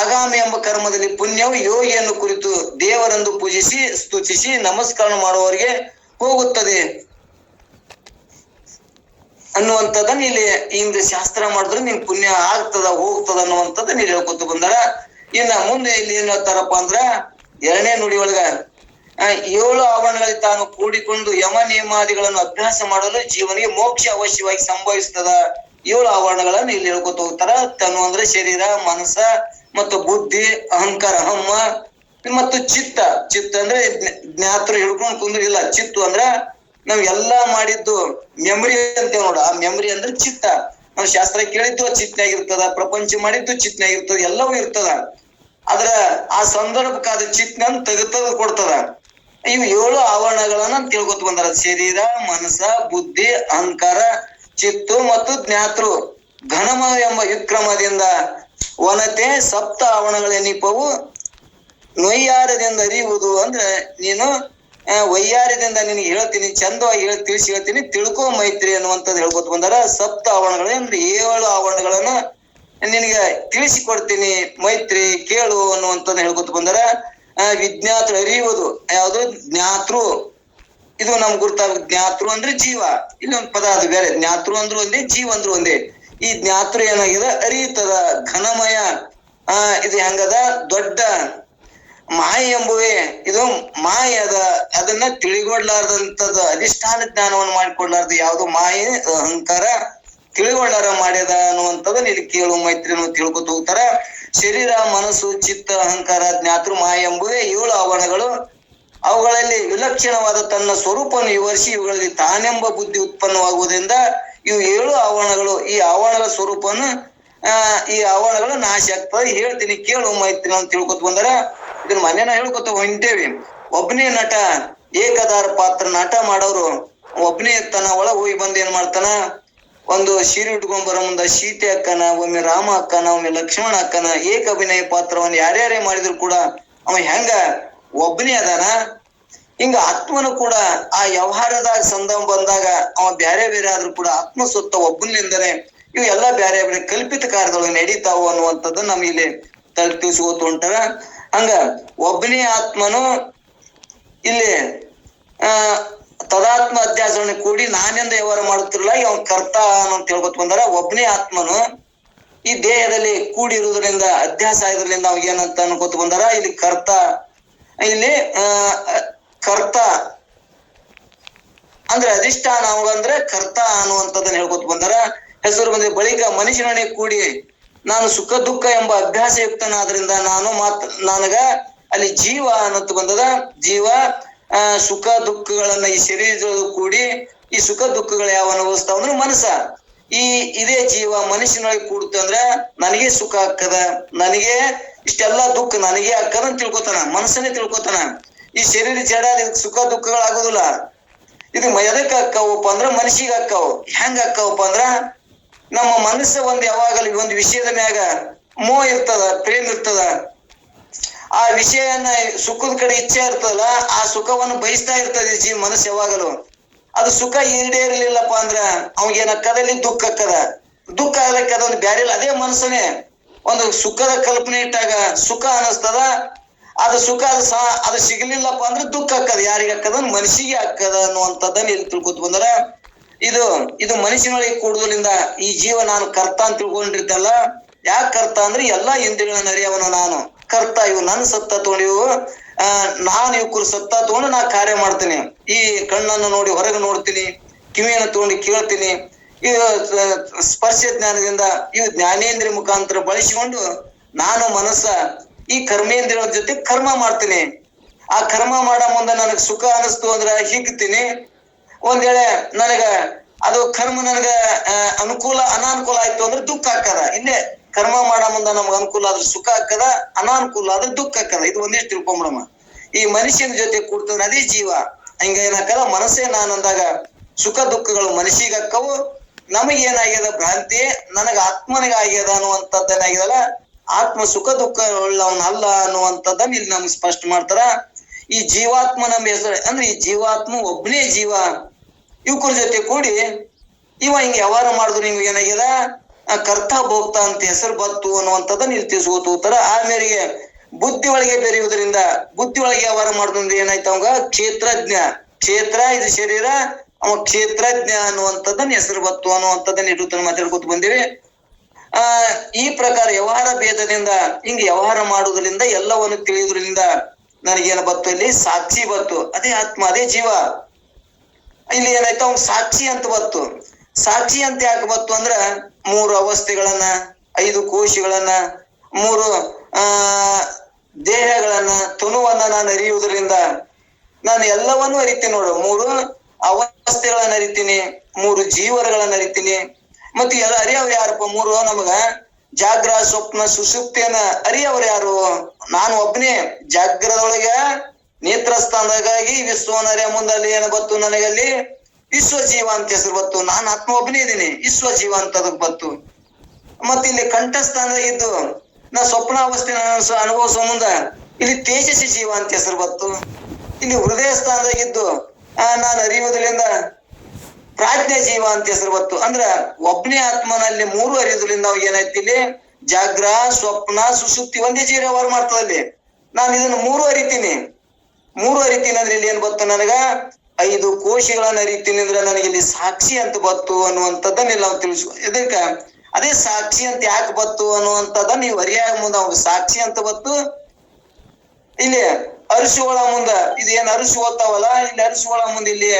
ಆಗಾಮಿ ಎಂಬ ಕರ್ಮದಲ್ಲಿ ಪುಣ್ಯವು ಯೋಗಿಯನ್ನು ಕುರಿತು ದೇವರನ್ನು ಪೂಜಿಸಿ, ಸ್ತುತಿಸಿ, ನಮಸ್ಕಾರ ಮಾಡುವವರಿಗೆ ಹೋಗುತ್ತದೆ. ಅನ್ನುವಂಥದ್ದನ್ನ ಇಲ್ಲಿ ಇಂದ ಶಾಸ್ತ್ರ ಮಾಡಿದ್ರೆ ನಿನ್ ಪುಣ್ಯ ಆಗ್ತದ, ಹೋಗ್ತದ ಅನ್ನುವಂಥದ್ದನ್ನ ಇಲ್ಲಿ ಹೇಳ್ಕೊತ ಬಂದಾರ. ಇನ್ನ ಮುಂದೆ ಇಲ್ಲಿ ಏನ್ ಹೇಳ್ತಾರಪ್ಪ ಅಂದ್ರ, ಎರಡನೇ ನುಡಿ ಒಳಗ ಏಳು ಆವರಣಗಳಲ್ಲಿ ತಾನು ಕೂಡಿಕೊಂಡು ಯಮ ನಿಯಮಾದಿಗಳನ್ನು ಅಭ್ಯಾಸ ಮಾಡಲು ಜೀವನಿಗೆ ಮೋಕ್ಷ ಅವಶ್ಯವಾಗಿ ಸಂಭವಿಸ್ತದ. ಏಳು ಆವರಣಗಳನ್ನು ಇಲ್ಲಿ ಹೇಳ್ಕೊತ ಹೋಗ್ತಾರ. ತನು ಅಂದ್ರೆ ಶರೀರ, ಮನಸ್ಸ ಮತ್ತು ಬುದ್ಧಿ, ಅಹಂಕಾರ, ಹಮ್ಮ ಮತ್ತು ಚಿತ್ತ. ಚಿತ್ತ ಅಂದ್ರೆ ಜ್ಞಾತರು ಜ್ಞಾತೃ ಹಿಡ್ಕೊಂಡು ಕುಂದ್ರೆ ಇಲ್ಲ, ಚಿತ್ತು ಅಂದ್ರ ನಾವ್ ಎಲ್ಲಾ ಮಾಡಿದ್ದು ಮೆಮರಿ ಅಂತ ನೋಡ. ಆ ಮೆಮರಿ ಅಂದ್ರೆ ಚಿತ್ತ. ನಾವ್ ಶಾಸ್ತ್ರ ಕೇಳಿದ್ದು ಚಿತ್ನಾಗಿರ್ತದ ಪ್ರಪಂಚ ಮಾಡಿದ್ದು ಚಿತ್ನಾಗಿರ್ತದ ಎಲ್ಲವೂ ಇರ್ತದ. ಆದ್ರ ಆ ಸಂದರ್ಭಕ್ಕಾದ ಚಿತ್ನ ತೆಗೆದು ಕೊಡ್ತದ. ಇವು ಏಳು ಆವರಣಗಳನ್ನ ತಿಳ್ಕೊತ ಬಂದಾರ. ಶರೀರ, ಮನಸ್ಸ, ಬುದ್ಧಿ, ಅಹಂಕಾರ ಚಿತ್ತು ಮತ್ತು ಜ್ಞಾತೃ. ಘನಮ ಎಂಬ ವಿಕ್ರಮದಿಂದ ವನತೆ ಸಪ್ತ ಆವರಣಗಳೆನಿಪವು ನೊಯ್ಯಾರದಿಂದ ಅರಿಯುವುದು ಅಂದ್ರೆ ನೀನು ವೈಯಾರದಿಂದ ನಿನಗೆ ಹೇಳ್ತೀನಿ, ಚಂದವಾಗಿ ಹೇಳಿ ತಿಳಿಸಿ ಹೇಳ್ತೀನಿ ತಿಳ್ಕೊ ಮೈತ್ರಿ ಅನ್ನುವಂಥದ್ದು ಹೇಳ್ಕೊತ ಬಂದಾರ. ಸಪ್ತ ಆವರಣಗಳು ಅಂದ್ರೆ ಏಳು ಆವರಣಗಳನ್ನ ನಿನಗೆ ತಿಳಿಸಿ ಕೊಡ್ತೀನಿ ಮೈತ್ರಿ ಕೇಳು ಅನ್ನುವಂಥದ್ದು ಹೇಳ್ಕೊತ ಬಂದಾರ. ವಿಜ್ಞಾತೃ ಅರಿಯುವುದು ಯಾವುದು? ಜ್ಞಾತೃ. ಇದು ನಮ್ ಗುರ್ತಾಗ ಜ್ಞಾತೃ ಅಂದ್ರೆ ಜೀವ. ಇಲ್ಲೊಂದು ಪದ ಅದು ಬೇರೆ. ಜ್ಞಾತೃ ಅಂದ್ರು ಒಂದೇ, ಜೀವ ಅಂದ್ರು ಒಂದೇ. ಈ ಜ್ಞಾತೃ ಏನಾಗಿದೆ? ಅರಿಯುತ್ತದ ಘನಮಯ. ಆ, ಇದು ಹೆಂಗದ? ದೊಡ್ಡ. ಮಾಯ ಎಂಬುವೆ. ಇದು ಮಾಯ ಅದ ಅದನ್ನ ತಿಳಿಗೊಡ್ಲಾರ್ದಂತದ ಅಧಿಷ್ಠಾನ ಜ್ಞಾನವನ್ನು ಮಾಡಿಕೊಡ್ಲಾರ್ದು ಯಾವ್ದು ಮಾಯೆ? ಅಹಂಕಾರ. ತಿಳಿಗೊಳ್ಳಾರ ಮಾಡ್ಯದ ಅನ್ನುವಂಥದ್ದನ್ನ ಇಲ್ಲಿ ಕೇಳು ಮೈತ್ರಿಯನ್ನು ತಿಳ್ಕೊತ ಹೋಗ್ತಾರ ಶರೀರ, ಮನಸ್ಸು, ಚಿತ್ತ, ಅಹಂಕಾರ, ಜ್ಞಾತೃ, ಮಾಯ ಎಂಬುವೆ ಏಳು ಆವರಣಗಳು. ಅವುಗಳಲ್ಲಿ ವಿಲಕ್ಷಣವಾದ ತನ್ನ ಸ್ವರೂಪವನ್ನು ವಿವರಿಸಿ ಇವುಗಳಲ್ಲಿ ತಾನೆಂಬ ಬುದ್ಧಿ ಉತ್ಪನ್ನವಾಗುವುದರಿಂದ ಇವು ಏಳು ಆವರಣಗಳು. ಈ ಆವರಣಗಳ ಸ್ವರೂಪವನ್ನು ಈ ಆವರಣಗಳು ನಾಶ ಆಗ್ತದೆ. ಹೇಳ್ತೀನಿ, ಕೇಳು ಮೈತ್ರಿ ಅಂತ ತಿಳ್ಕೊತ ಬಂದ್ರೆ. ಇದನ್ನ ಮನೇನ ಹೇಳ್ಕೊತ ಹೊಂಟೇವಿ. ಒಬ್ಬನೇ ನಟ, ಏಕದಾರ ಪಾತ್ರ ನಟ ಮಾಡೋರು ಒಬ್ಬನೇ ತನ್ನ ಒಳಗ್ ಹೋಗಿ ಬಂದ್ ಏನ್ ಮಾಡ್ತಾನ? ಒಂದು ಸೀರೆ ಉಟ್ಕೊಂಡ್ ಬರೋ ಮುಂದ ಸೀತೆ ಅಕ್ಕನ, ಒಮ್ಮೆ ರಾಮ ಅಕ್ಕನ, ಒಮ್ಮೆ ಲಕ್ಷ್ಮಣ ಅಕ್ಕನ ಏಕ ಅಭಿನಯ ಪಾತ್ರವನ್ನು ಯಾರ್ಯಾರೇ ಮಾಡಿದ್ರು ಕೂಡ, ಅವ ಹೆಂಗ ಒಬ್ಬನೇ ಅದಾನ. ಹಿಂಗ ಆತ್ಮನು ಕೂಡ ಆ ವ್ಯವಹಾರದಾಗ ಸಂದವ ಬಂದಾಗ ಅವ ಬ್ಯಾರೆ ಬೇರೆ ಆದ್ರೂ ಕೂಡ ಆತ್ಮ ಸುತ್ತ ಒಬ್ಬನಿಂದನೇ ಇವು ಎಲ್ಲ ಬ್ಯಾರೆ ಬೇರೆ ಕಲ್ಪಿತ ಕಾರ್ಯದೊಳಗೆ ನಡೀತಾವು ಅನ್ನುವಂಥದ್ದು ನಮ್ ಇಲ್ಲಿ ತಲೆ ತಿಳಿಸ್ಕೋತ ಹಂಗ ಒಬ್ಬನೇ ಆತ್ಮನು ಇಲ್ಲಿ ತದಾತ್ಮ ಅಧ್ಯಾಸವನ್ನು ಕೂಡಿ ನಾನೆಂದ ವ್ಯವಹಾರ ಮಾಡುತ್ತಿರಲ್ಲ ಇವನ್ ಕರ್ತ ಅಂತ ಹೇಳ್ಕೊತ ಬಂದಾರ. ಒಬ್ಬನೇ ಆತ್ಮನು ಈ ದೇಹದಲ್ಲಿ ಕೂಡಿರುವುದರಿಂದ, ಅಧ್ಯಾಸ ಆಗೋದ್ರಿಂದ ಅವ್ ಏನಂತ ಅನ್ಕೋತ ಬಂದಾರ. ಇಲ್ಲಿ ಕರ್ತ ಇಲ್ಲಿ ಕರ್ತ. ಅಂದ್ರೆ ಅಧಿಷ್ಠಾನ ಅಂದ್ರೆ ಕರ್ತ ಅನ್ನುವಂಥದ್ದನ್ನ ಹೇಳ್ಕೊತ ಬಂದಾರ. ಹೆಸರು ಬಂದ ಬಳಿಕ ಮನುಷ್ಯನೊಡನೆ ಕೂಡಿ ನಾನು ಸುಖ, ದುಃಖ ಎಂಬ ಅಭ್ಯಾಸ ಯುಕ್ತನಾದ್ರಿಂದ ನಾನು ಮಾತ್, ನನಗ ಅಲ್ಲಿ ಜೀವ ಅನ್ನತ್ ಬಂದದ. ಜೀವ ಸುಖ, ದುಃಖಗಳನ್ನ ಈ ಶರೀರದೊಳಗೆ ಕೂಡಿ ಈ ಸುಖ, ದುಃಖಗಳು ಯಾವ ಅನುಭವಿಸ್ತಾವ ಅಂದ್ರೆ ಮನಸ್ಸ. ಈ, ಇದೇ ಜೀವ ಮನುಷ್ಯನೊಳಗೆ ಕೂಡುತ್ತೆ ಅಂದ್ರೆ ನನಗೆ ಸುಖ ಆಗ್ತದ. ನನಗೆ ಇಷ್ಟೆಲ್ಲಾ ದುಃಖ ನನಗೆ ಅಕ್ಕನ ತಿಳ್ಕೊತಾನ, ಮನಸ್ಸನ್ನೇ ತಿಳ್ಕೊತಾನ. ಈ ಶರೀರ ಜಡ ಸುಖ ದುಃಖಗಳಾಗೋದಿಲ್ಲ ಇದು ಎದಕ್ಕೆ ಅಕ್ಕವಪ್ಪ ಅಂದ್ರ ಮನಸ್ಸಿಗೆ ಅಕ್ಕವು ಹೆಂಗ ಅಕ್ಕವಪ್ಪ ಅಂದ್ರ ನಮ್ಮ ಮನಸ್ಸ ಒಂದ್ ಯಾವಾಗಲೂ ಒಂದು ವಿಷಯದ ಮ್ಯಾಗ ಮೋಹ ಇರ್ತದ, ಪ್ರೇಮ್ ಇರ್ತದ. ಆ ವಿಷಯನ ಸುಖದ ಕಡೆ ಇಚ್ಛೆ ಇರ್ತದಲ್ಲ, ಆ ಸುಖವನ್ನು ಬಯಸ್ತಾ ಇರ್ತದೆ ಜೀವ ಮನಸ್ಸು ಯಾವಾಗಲೂ. ಅದು ಸುಖ ಈಡೇರಲಿಲ್ಲಪ್ಪ ಅಂದ್ರ ಅವಂಗೇನಕ್ಕದಲ್ಲಿ ದುಃಖ ಅಕ್ಕದ ದುಃಖ ಆಗ್ಲಿಕ್ಕೆ ಅದೊಂದು ಬ್ಯಾರಿಲ್ಲ ಅದೇ ಮನಸ್ಸನೇ ಒಂದು ಸುಖದ ಕಲ್ಪನೆ ಇಟ್ಟಾಗ ಸುಖ ಅನಸ್ತದ ಅದು ಸುಖ ಅದು ಸಹ ಅದು ಸಿಗಲಿಲ್ಲಪ್ಪ ಅಂದ್ರೆ ದುಃಖ ಹಾಕದ ಯಾರಿಗೆ ಹಾಕದ ಮನುಷ್ಯಗೆ ಹಾಕದ ಅನ್ನುವಂಥದ್ದನ್ನ ಇಲ್ಲಿ ತಿಳ್ಕೊತ ಬಂದ್ರ ಇದು ಇದು ಮನುಷ್ಯನೊಳಗೆ ಕೂಡುದರಿಂದ ಈ ಜೀವ ನಾನು ಕರ್ತ ಅಂತ ತಿಳ್ಕೊಂಡಿರ್ತಲ್ಲ, ಯಾಕೆ ಕರ್ತ ಅಂದ್ರೆ ಎಲ್ಲಾ ಇಂದ್ರಿಯಗಳನ್ನ ಅರಿಯವನು ನಾನು. ಕರ್ತ ಇವು ನನ್ನ ಸತ್ತ ತಗೊಂಡು ಇವು ನಾನು ಇವ್ಕರು ಸತ್ತ ತಗೊಂಡು ನಾ ಕಾರ್ಯ ಮಾಡ್ತೀನಿ. ಈ ಕಣ್ಣನ್ನು ನೋಡಿ, ಹೊರಗೆ ನೋಡ್ತೀನಿ, ಕಿವಿಯನ್ನು ತಗೊಂಡು ಕೇಳ್ತೀನಿ. ಸ- ಸ್ಪರ್ಶ ಜ್ಞಾನದಿಂದ ಇವು ಜ್ಞಾನೇಂದ್ರ ಮುಖಾಂತರ ಬಳಸಿಕೊಂಡು ನಾನು ಮನಸ್ಸ ಈ ಕರ್ಮೇಂದ್ರಿಯ ಜೊತೆ ಕರ್ಮ ಮಾಡ್ತೀನಿ. ಆ ಕರ್ಮ ಮಾಡೋ ಮುಂದೆ ನನಗೆ ಸುಖ ಅನಿಸ್ತು ಅಂದ್ರೆ ಹಿಗ್ತೀನಿ. ಒಂದ್ ವೇಳೆ ನನಗ ಅದು ಕರ್ಮ ನನಗ ಅನುಕೂಲ, ಅನಾನುಕೂಲ ಆಯ್ತು ಅಂದ್ರೆ ದುಃಖ ಆಕ್ಕದ ಇನ್ನೇ ಕರ್ಮ ಮಾಡೋ ಮುಂದೆ ನಮ್ಗೆ ಅನುಕೂಲ ಆದ್ರೆ ಸುಖ ಹಾಕದ ಅನಾನುಕೂಲ ಆದ್ರೆ ದುಃಖ ಹಾಕದ ಇದು ಒಂದಿಷ್ಟು ತಿಳ್ಕೊಂಬಿಡಮ್ಮ. ಈ ಮನುಷ್ಯನ ಜೊತೆ ಕೂಡ್ತಂದ್ರೆ ಅದೇ ಜೀವ. ಹಿಂಗ ಏನಾಕಲ್ಲ ಮನಸ್ಸೇ ನಾನು ಅಂದಾಗ ಸುಖ ದುಃಖಗಳು ಮನಸ್ಸಿಗೆ ಅಕ್ಕವು ನಮಗೆ ಏನಾಗ್ಯದ ಭ್ರಾಂತಿ? ನನಗ ಆತ್ಮನಿಗೆ ಆಗ್ಯದ ಅನ್ನುವಂಥದ್ದೇನಾಗ್ಯದಲ್ಲ ಆತ್ಮ ಸುಖ ದುಃಖ ಉಳ್ಳವನಲ್ಲ ಅಲ್ಲ ಅನ್ನುವಂಥದ್ದನ್ನ ಇಲ್ಲಿ ನಮ್ಗೆ ಸ್ಪಷ್ಟ ಮಾಡ್ತಾರ. ಈ ಜೀವಾತ್ಮ ನಮ್ಮ ಹೆಸರು, ಅಂದ್ರೆ ಈ ಜೀವಾತ್ಮ ಒಬ್ಬನೇ ಜೀವ, ಇವ್ಕರ ಜೊತೆ ಕೂಡಿ, ಇವ ಹಿಂಗ ವ್ಯವಹಾರ ಮಾಡಿದ್ರು ನಿಮ್ಗೆ ಏನಾಗ್ಯದ? ಕರ್ತ ಭೋಕ್ತ ಅಂತ ಹೆಸರು ಬತ್ತು ಅನ್ನುವಂಥದ್ದನ್ನ ಇಲ್ಲಿ ತಿಳಿಸ್ಕೋತ ಹೋಗ್ತಾರ. ಆಮೇಲೆ ಬುದ್ಧಿ ಒಳಗೆ ಬೆರೆಯುವುದರಿಂದ, ಬುದ್ಧಿ ಒಳಗೆ ವ್ಯವಹಾರ ಮಾಡೋದ್ರಿಂದ ಏನಾಯ್ತು ಅವಂಗ? ಕ್ಷೇತ್ರಜ್ಞ. ಕ್ಷೇತ್ರ, ಇದು ಶರೀರ ಅವ ಕ್ಷೇತ್ರಜ್ಞ ಅನ್ನುವಂಥದ್ದನ್ನ, ಹೆಸರು ಬತ್ತು ಅನ್ನುವಂಥದ್ದನ್ನ ಇಟ್ಟು ಮಾತಾಡ್ಕೊತ ಬಂದಿವೆ. ಆ, ಈ ಪ್ರಕಾರ ವ್ಯವಹಾರ ಭೇದದಿಂದ, ಹಿಂಗೆ ವ್ಯವಹಾರ ಮಾಡುವುದರಿಂದ ಎಲ್ಲವನ್ನು ತಿಳಿಯುವುದರಿಂದ ನನಗೇನು ಬತ್ತು ಇಲ್ಲಿ? ಸಾಕ್ಷಿ ಬತ್ತು. ಅದೇ ಆತ್ಮ, ಅದೇ ಜೀವ. ಇಲ್ಲಿ ಏನಾಯ್ತು? ಅವ್ನ್ ಸಾಕ್ಷಿ ಅಂತ ಬತ್ತು. ಸಾಕ್ಷಿ ಅಂತ ಯಾಕೆ ಬತ್ತು ಅಂದ್ರ, ಮೂರು ಅವಸ್ಥೆಗಳನ್ನ, ಐದು ಕೋಶಗಳನ್ನ, ಮೂರು, ಆ, ದೇಹಗಳನ್ನ ತುನುವನ್ನ ನಾನು ಅರಿಯುವುದರಿಂದ ನಾನು ಎಲ್ಲವನ್ನೂ ಅರಿತೀನಿ ನೋಡು. ಮೂರು ಅವಸ್ಥೆಗಳನ್ನ ಅರಿತೀನಿ ಮೂರು ಜೀವರಗಳನ್ನ ಅರಿತೀನಿ ಮತ್ತೆ ಎಲ್ಲ ಅರಿಯವ್ರು ಯಾರಪ್ಪ? ಮೂರು ನಮಗ ಜಾಗ್ರ, ಸ್ವಪ್ನ ಸುಸುಪ್ತಿಯನ್ನ ಅರಿಯವ್ರು ಯಾರು? ನಾನು ಒಬ್ನೇ. ಜಾಗ್ರದೊಳಗ, ನೇತ್ರಸ್ಥಾನದಾಗಿ ವಿಶ್ವವನ್ನ ಅರಿಯ ಮುಂದಲ್ಲಿ ಏನು ಬತ್ತು ನನಗಲ್ಲಿ? ವಿಶ್ವ ಜೀವ ಅಂತ ಹೆಸರು ಬತ್ತು ನಾನು ಆತ್ಮ ಒಬ್ಬನೇ ಇದ್ದೀನಿ. ವಿಶ್ವ ಜೀವ ಅಂತ ಅದಕ್ಕೆ ಬತ್ತು ಮತ್ತೆ ಇಲ್ಲಿ ಕಂಠಸ್ಥಾನದಾಗ ಇದ್ದು, ನಾ ಸ್ವಪ್ನ ಅವಸ್ಥೆ ಅನುಭವಿಸೋ ಮುಂದ ಇಲ್ಲಿ ತೇಜಸ್ವಿ ಜೀವ ಅಂತ ಹೆಸರು ಬತ್ತು ಇಲ್ಲಿ ಹೃದಯ ಸ್ಥಾನದಾಗಿದ್ದು ನಾನು ಅರಿಯುವುದರಿಂದ ಪ್ರಾಜ್ಞ ಜೀವ ಅಂತ ಹೆಸರು ಬತ್ತು ಅಂದ್ರ ಒಬ್ಬನೇ ಆತ್ಮನಲ್ಲಿ ಮೂರು ಅರಿಯುವುದರಿಂದ ನಾವು ಏನಾಯ್ತಿಲ್ಲಿ ಜಾಗ್ರ, ಸ್ವಪ್ನ, ಸುಸುಪ್ತಿ ಒಂದೇ ಜೀವ ವ್ಯವಹಾರ ಮಾಡ್ತದಲ್ಲಿ ನಾನು ಇದನ್ನ ಮೂರು ಅರಿತೀನಿ. ಮೂರು ಅರಿತೀನಿ ಅಂದ್ರೆ ಇಲ್ಲಿ ಏನ್ ಬತ್ತು ನನಗ? ಐದು ಕೋಶಗಳನ್ನ ಅರಿತೀನಿ ಅಂದ್ರೆ ನನಗೆ ಇಲ್ಲಿ ಸಾಕ್ಷಿ ಅಂತ ಬತ್ತು ಅನ್ನುವಂಥದ್ದನ್ನ ನಾವು ತಿಳಿಸು ಇದಕ್ಕ ಅದೇ ಸಾಕ್ಷಿ ಅಂತ ಯಾಕೆ ಬತ್ತು ಅನ್ನುವಂಥದ್ದನ್ನ ನೀವು ಅರಿಯಾಗ ಮುಂದೆ ಸಾಕ್ಷಿ ಅಂತ ಬತ್ತು ಇಲ್ಲಿ ಅರಿಸುಗಳ ಮುಂದ, ಇದೇನ್ ಅರಿಸು ಓದ್ತಾವಲ್ಲ ಇಲ್ಲಿ ಅರಿಸುಗಳ ಮುಂದ ಇಲ್ಲಿ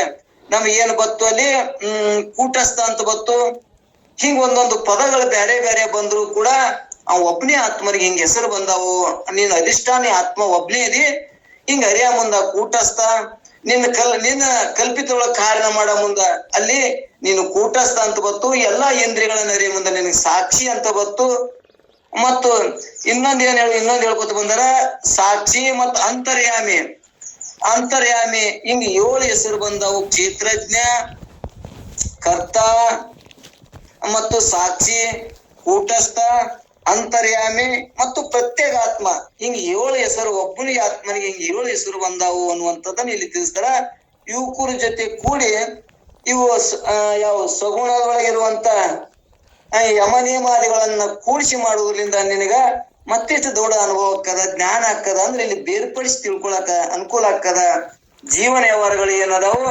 ನಮ್ಗೆ ಏನ್ ಬತ್ತು ಅಲ್ಲಿ? ಹ್ಮ್, ಕೂಟಸ್ಥ ಅಂತ ಬತ್ತು ಹಿಂಗ ಒಂದೊಂದು ಪದಗಳು ಬೇರೆ ಬೇರೆ ಬಂದ್ರು ಕೂಡ ಆ ಒಬ್ನೇ ಆತ್ಮರಿಗೆ ಹಿಂಗ ಹೆಸರು ಬಂದಾವು. ನೀನ್ ಅಧಿಷ್ಠಾನಿ ಆತ್ಮ ಒಬ್ನೇ ಇದಿ. ಹಿಂಗ ಅರಿಯ ಮುಂದ ಕೂಟಸ್ಥ. ನಿನ್ನ ಕಲ್, ನಿನ್ನ ಕಲ್ಪಿತಗಳ ಕಾರಣ ಮಾಡ ಮುಂದ ಅಲ್ಲಿ ನೀನು ಕೂಟಸ್ಥ ಅಂತ ಬತ್ತು ಎಲ್ಲಾ ಇಂದ್ರಿಯಗಳನ್ನ ಅರಿಯ ಮುಂದ ನಿನಗೆ ಸಾಕ್ಷಿ ಅಂತ ಬತ್ತು ಮತ್ತು ಇನ್ನೊಂದ್ ಏನ್ ಹೇಳಿ, ಇನ್ನೊಂದ್ ಹೇಳ್ಕೊತ ಬಂದಾರ, ಸಾಕ್ಷಿ ಮತ್ತು ಅಂತರ್ಯಾಮಿ. ಅಂತರ್ಯಾಮಿ, ಹಿಂಗ್ ಏಳು ಹೆಸರು ಬಂದವು. ಕ್ಷೇತ್ರಜ್ಞ, ಕರ್ತ, ಮತ್ತು ಸಾಕ್ಷಿ ಕೂಟಸ್ಥ ಅಂತರ್ಯಾಮಿ, ಮತ್ತು ಪ್ರತ್ಯೇಕ ಆತ್ಮ. ಹಿಂಗ್ ಏಳು ಹೆಸರು, ಒಬ್ಬನಿಗೆ ಆತ್ಮನಿಗೆ ಹಿಂಗ್ ಏಳು ಹೆಸರು ಬಂದಾವು ಅನ್ನುವಂಥದ್ದನ್ನ ಇಲ್ಲಿ ತಿಳಿಸ್ತಾರ. ಯುವಕರ ಜೊತೆ ಕೂಡಿ ಇವು ಯಾವ ಸಗುಣದೊಳಗಿರುವಂತ ಯಮ ನಿಯಮಾದಿಗಳನ್ನ ಕೂಡಿಸಿ ಮಾಡುವುದರಿಂದ ನಿನಗ ಮತ್ತಿಷ್ಟು ದೊಡ್ಡ ಅನುಭವ ಆಕ್ಕದ ಜ್ಞಾನ ಆಕ್ಕದ ಅಂದ್ರೆ ಇಲ್ಲಿ ಬೇರ್ಪಡಿಸಿ ತಿಳ್ಕೊಳಕ ಅನುಕೂಲ ಆಕ್ಕದ ಜೀವನ ವ್ಯವಹಾರಗಳು ಏನದಾವು?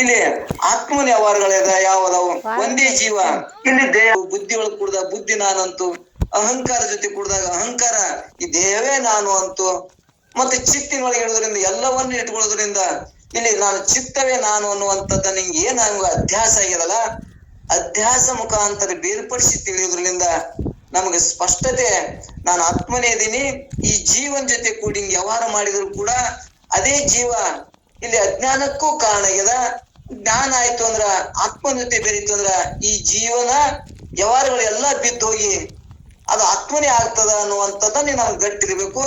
ಇಲ್ಲಿ ಆತ್ಮ ವ್ಯವಹಾರಗಳದ ಯಾವದಾವು? ಒಂದೇ ಜೀವ. ಇಲ್ಲಿ ದೇಹ, ಬುದ್ಧಿ ಒಳಗ್ ಕುಡ್ದ, ಬುದ್ಧಿ ನಾನಂತು, ಅಹಂಕಾರ ಜೊತೆ ಕುಡ್ದಾಗ ಅಹಂಕಾರ, ಈ ದೇಹವೇ ನಾನು ಅಂತು. ಮತ್ತೆ ಚಿತ್ತಿನೊಳಗೆ ಇಡುವುದರಿಂದ, ಎಲ್ಲವನ್ನು ಇಟ್ಕೊಳ್ಳೋದ್ರಿಂದ ಇಲ್ಲಿ ನಾನು ಚಿತ್ತವೇ ನಾನು ಅನ್ನುವಂಥದ್ದ ನಿಂಗೆ ಏನ್ ಅಧ್ಯಾಸ ಆಗ್ಯದಲ್ಲ ಅಧ್ಯಾಸ ಮುಖಾಂತರ ಬೇರ್ಪಡಿಸಿ ತಿಳಿಯೋದ್ರಿಂದ ನಮಗೆ ಸ್ಪಷ್ಟತೆ, ನಾನು ಆತ್ಮನೇ ಇದೀನಿ ಈ ಜೀವನ್ ಜೊತೆ ಕೂಡಿ ವ್ಯವಹಾರ ಮಾಡಿದ್ರು ಕೂಡ ಅದೇ ಜೀವ ಇಲ್ಲಿ ಅಜ್ಞಾನಕ್ಕೂ ಕಾರಣ ಆಗ್ಯದ. ಜ್ಞಾನ ಆಯ್ತು ಅಂದ್ರ, ಆತ್ಮನ ಜೊತೆ ಬೆರೀತು ಅಂದ್ರ, ಈ ಜೀವನ ವ್ಯವಹಾರಗಳು ಎಲ್ಲಾ ಬಿದ್ದು ಹೋಗಿ ಅದು ಆತ್ಮನೇ ಆಗ್ತದ ಅನ್ನುವಂಥದ್ದನ್ನೇ ನಮ್ಗೆ ಗಟ್ಟಿರ್ಬೇಕು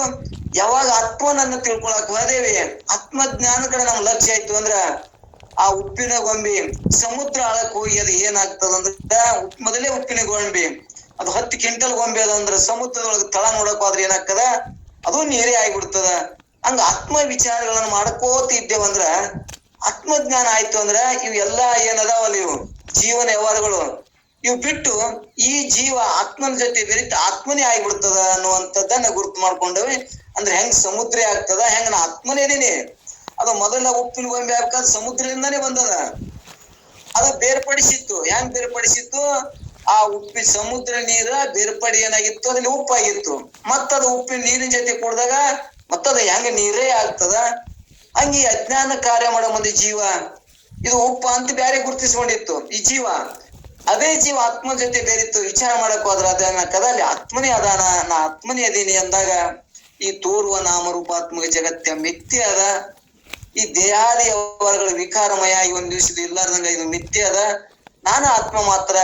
ಯಾವಾಗ ಆತ್ಮನನ್ನು ತಿಳ್ಕೊಳಕ್ ಹೋದೇವಿ ಆತ್ಮಜ್ಞಾನ ಕಡೆ ನಮ್ಗೆ ಲಕ್ಷ್ಯ ಆಯ್ತು ಅಂದ್ರ ಆ ಉಪ್ಪಿನ ಗೊಂಬೆ. ಸಮುದ್ರ ಆಳಕ್ ಹೋಗಿ ಅದು ಏನಾಗ್ತದ ಅಂದ್ರ, ಮೊದಲೇ ಉಪ್ಪಿನ ಗೊಂಬೆ. ಅದು ಹತ್ತು ಕ್ವಿಂಟಲ್ ಗೊಂಬೆ ಅದ ಅಂದ್ರ ಸಮುದ್ರದೊಳಗ ತಳ ನೋಡಕ್ ಹೋದ್ರೆ ಏನಾಗ್ತದ? ಅದು ನೀರೇ ಆಗ್ಬಿಡ್ತದ. ಹಂಗ ಆತ್ಮ ವಿಚಾರಗಳನ್ನ ಮಾಡ್ಕೋತ ಇದ್ದೇವಂದ್ರ ಆತ್ಮಜ್ಞಾನ ಆಯ್ತು ಅಂದ್ರ ಇವ್ ಎಲ್ಲಾ ಏನದಾವಲ್ಲ ಇವು? ಜೀವನ ವ್ಯವಹಾರಗಳು. ಇವ್ ಬಿಟ್ಟು ಈ ಜೀವ ಆತ್ಮನ ಜೊತೆ ಬೆರಿತ ಆತ್ಮನೇ ಆಗಿಬಿಡ್ತದ ಅನ್ನುವಂಥದ್ದನ್ನ ಗುರುತು ಮಾಡ್ಕೊಂಡವಿ. ಅಂದ್ರೆ ಹೆಂಗ್ ಸಮುದ್ರ ಆಗ್ತದ, ಹೆಂಗ್ ನಾ ಆತ್ಮನೇ ಇದೀನಿ ಅದು ಮೊದಲ ಉಪ್ಪಿನ ಗೊಂಬೆ ಆಗ್ಬೇಕಾದ್ರೆ ಸಮುದ್ರದಿಂದಾನೇ ಬಂದದ. ಅದು ಬೇರ್ಪಡಿಸಿತ್ತು. ಹೆಂಗ್ ಬೇರ್ಪಡಿಸಿತ್ತು? ಆ ಉಪ್ಪಿ ಸಮುದ್ರ ನೀರ ಬೇರ್ಪಡಿ ಏನಾಗಿತ್ತು? ಅದ್ರಲ್ಲಿ ಉಪ್ಪಾಗಿತ್ತು. ಮತ್ತದು ಉಪ್ಪಿನ ನೀರಿನ ಜೊತೆ ಕುಡ್ದಾಗ ಮತ್ತದ ಹೆಂಗ ನೀರೇ ಆಗ್ತದ? ಹಂಗೆ ಅಜ್ಞಾನ ಕಾರ್ಯ ಮಾಡೋ ಮುಂದೆ ಜೀವ. ಇದು ಉಪ್ಪ ಅಂತ ಬ್ಯಾರೆ ಗುರುತಿಸ್ಕೊಂಡಿತ್ತು. ಈ ಜೀವ. ಅದೇ ಜೀವ ಆತ್ಮ ಜೊತೆ ಬೇರಿತ್ತು. ವಿಚಾರ ಮಾಡಕ್ ಹೋದ್ರ ಅದ ಕದ ಅಲ್ಲಿ ಆತ್ಮನೇ ಅದಾನ ನಾ ಆತ್ಮನೇ ಅದೀನಿ ಅಂದಾಗ ಈ ತೋರುವ ನಾಮರೂಪಾತ್ಮಕ ಜಗತ್ತ ಮಿಥ್ಯ ಅದ. ಈ ದೇಹಾದಿ ವ್ಯವಹಾರಗಳು ವಿಕಾರಮಯ ಈ ಒಂದ್ ದಿವಸದ ಇಲ್ಲಾರ್ದಂಗ ಇದು ಮಿಥ್ಯ ಅದ. ನಾನು ಆತ್ಮ ಮಾತ್ರ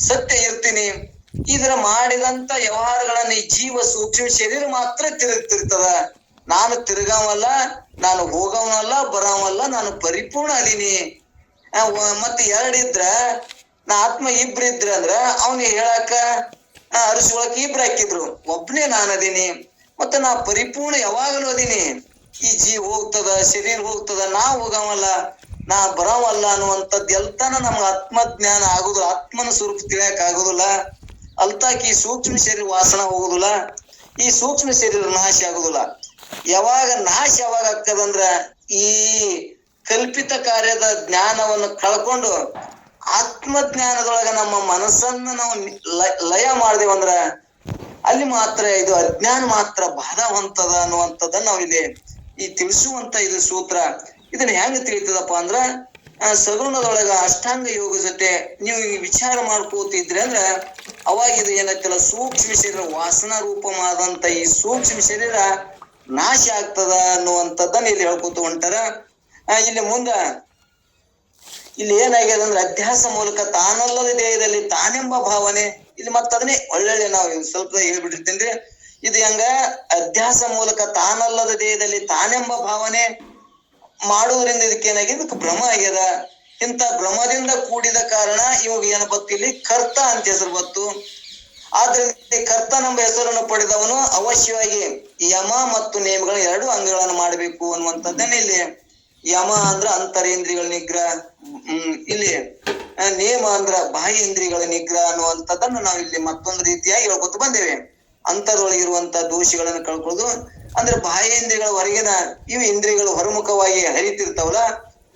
ಸತ್ಯ ಇರ್ತೀನಿ. ಇದರ ಮಾಡಿದಂತ ವ್ಯವಹಾರಗಳನ್ನ ಈ ಜೀವ ಸೂಕ್ಷ್ಮ ಶರೀರ ಮಾತ್ರ ತಿರುಗ್ತಿರ್ತದ. ನಾನು ತಿರುಗಾವಲ್ಲ, ನಾನು ಹೋಗವನಲ್ಲ ಬರವಲ್ಲ ನಾನು ಪರಿಪೂರ್ಣ ಅದೀನಿ. ಮತ್ತೆ ಎರಡಿದ್ರ ನಾ ಆತ್ಮ ಇಬ್ರು ಇದ್ರ ಅಂದ್ರ ಅವ್ನಿಗೆ ಹೇಳಾಕ ಅರಸ್ಕೊಳಕ್ ಇಬ್ರು ಹಾಕಿದ್ರು. ಒಬ್ನೇ ನಾನು ಅದೀನಿ ಮತ್ತೆ ನಾ ಪರಿಪೂರ್ಣ ಯಾವಾಗಲೂ ಅದೀನಿ. ಈ ಜೀವ ಹೋಗ್ತದ, ಶರೀರ ಹೋಗ್ತದ ನಾ ಹೋಗವಲ್ಲ, ನಾ ಬರವಲ್ಲ ಅನ್ನುವಂಥದ್ದು ಎಲ್ತಾನ ನಮ್ಗೆ ಆತ್ಮಜ್ಞಾನ ಆಗುದು, ಆತ್ಮನ ಸ್ವರೂಪ ತಿಳಿಯಕ್ ಆಗುದಿಲ್ಲ. ಅಲ್ತಾಕಿ ಸೂಕ್ಷ್ಮ ಶರೀರ ವಾಸನ ಹೋಗುದಿಲ್ಲ, ಈ ಸೂಕ್ಷ್ಮ ಶರೀರ ನಾಶ ಆಗುದಿಲ್ಲ. ಯಾವಾಗ ನಾಶ ಯಾವಾಗ ಆಗ್ತದಂದ್ರ ಈ ಕಲ್ಪಿತ ಕಾರ್ಯದ ಜ್ಞಾನವನ್ನು ಕಳ್ಕೊಂಡು ಆತ್ಮಜ್ಞಾನದೊಳಗ ನಮ್ಮ ಮನಸ್ಸನ್ನ ನಾವು ಲಯ ಮಾಡ್ದೇವಂದ್ರ ಅಲ್ಲಿ ಮಾತ್ರ ಇದು ಅಜ್ಞಾನ ಮಾತ್ರ ಬಾಧ ಹೊಂತದ ಅನ್ನುವಂಥದ್ದನ್ನ ನಾವು ಇಲ್ಲಿ ಈ ತಿಳಿಸುವಂತ ಇದು ಸೂತ್ರ, ಇದನ್ನ ಹೆಂಗ ತಿಳಿತದಪ್ಪ ಅಂದ್ರ ಸಗುಣದೊಳಗ ಅಷ್ಟಾಂಗ ಯೋಗ ಜೊತೆ ನೀವು ಈ ವಿಚಾರ ಮಾಡ್ಕೋತಿದ್ರಿ ಅಂದ್ರ, ಅವಾಗ ಇದು ಏನತ್ತಲ್ಲ ಸೂಕ್ಷ್ಮ ಶರೀರ ವಾಸನಾ ರೂಪವಾದಂತ ಈ ಸೂಕ್ಷ್ಮ ಶರೀರ ನಾಶ ಆಗ್ತದ ಅನ್ನುವಂಥದ್ದನ್ನ ಇಲ್ಲಿ ಹೇಳ್ಕೊತ ಹೊಂಟಾರ. ಇಲ್ಲಿ ಮುಂದ ಇಲ್ಲಿ ಏನಾಗ್ಯದ ಅಂದ್ರೆ ಅಧ್ಯಾಸ ಮೂಲಕ ತಾನಲ್ಲದ ದೇಹದಲ್ಲಿ ತಾನೆಂಬ ಭಾವನೆ, ಇಲ್ಲಿ ಮತ್ತದನ್ನೇ ಒಳ್ಳೊಳ್ಳೆ ನಾವು ಸ್ವಲ್ಪ ಹೇಳ್ಬಿಟ್ಟಿರ್ತೇನ್ರಿ ಇದು ಹೆಂಗ ಅಧ್ಯಾಸ ಮೂಲಕ ತಾನಲ್ಲದ ದೇಹದಲ್ಲಿ ತಾನೆಂಬ ಭಾವನೆ ಮಾಡುವುದರಿಂದ ಇದಕ್ಕೇನಾಗಿದೆ ಇದಕ್ಕೆ ಭ್ರಮ ಆಗ್ಯದ. ಇಂಥ ಭ್ರಮದಿಂದ ಕೂಡಿದ ಕಾರಣ ಇವಾಗ ಏನ ಬತ್ತು ಇಲ್ಲಿ? ಕರ್ತ ಅಂತ ಹೆಸರು ಬತ್ತು ಆದ್ರಿಂದ ಕರ್ತ ಕರ್ತನೆಂಬ ಹೆಸರನ್ನು ಪಡೆದವನು ಅವಶ್ಯವಾಗಿ ಯಮ ಮತ್ತು ನೇಮಗಳ ಎರಡು ಅಂಗಗಳನ್ನು ಮಾಡಬೇಕು ಅನ್ನುವಂಥದ್ದನ್ನ ಇಲ್ಲಿ ಯಮ ಅಂದ್ರ ಅಂತರೇಂದ್ರಿಯಗಳ ನಿಗ್ರಹ ಇಲ್ಲಿ ನೇಮ ಅಂದ್ರ ಬಾಹ್ಯ ಇಂದ್ರಿಯಗಳ ನಿಗ್ರಹ ಅನ್ನುವಂಥದ್ದನ್ನು ನಾವು ಇಲ್ಲಿ ಮತ್ತೊಂದು ರೀತಿಯಾಗಿ ಹೇಳ್ಕೊತ ಬಂದೇವೆ. ಅಂತರೊಳಗಿರುವಂತ ದೋಷಗಳನ್ನು ಕಳ್ಕೊಳ್ಳೋದು. ಅಂದ್ರೆ ಬಾಹ್ಯ ಇಂದ್ರಿಯಗಳ ಹೊರಗಿನ ಇವು ಇಂದ್ರಿಯಗಳು ಹೊರಮುಖವಾಗಿ ಹರಿತಿರ್ತಾವಲ್ಲ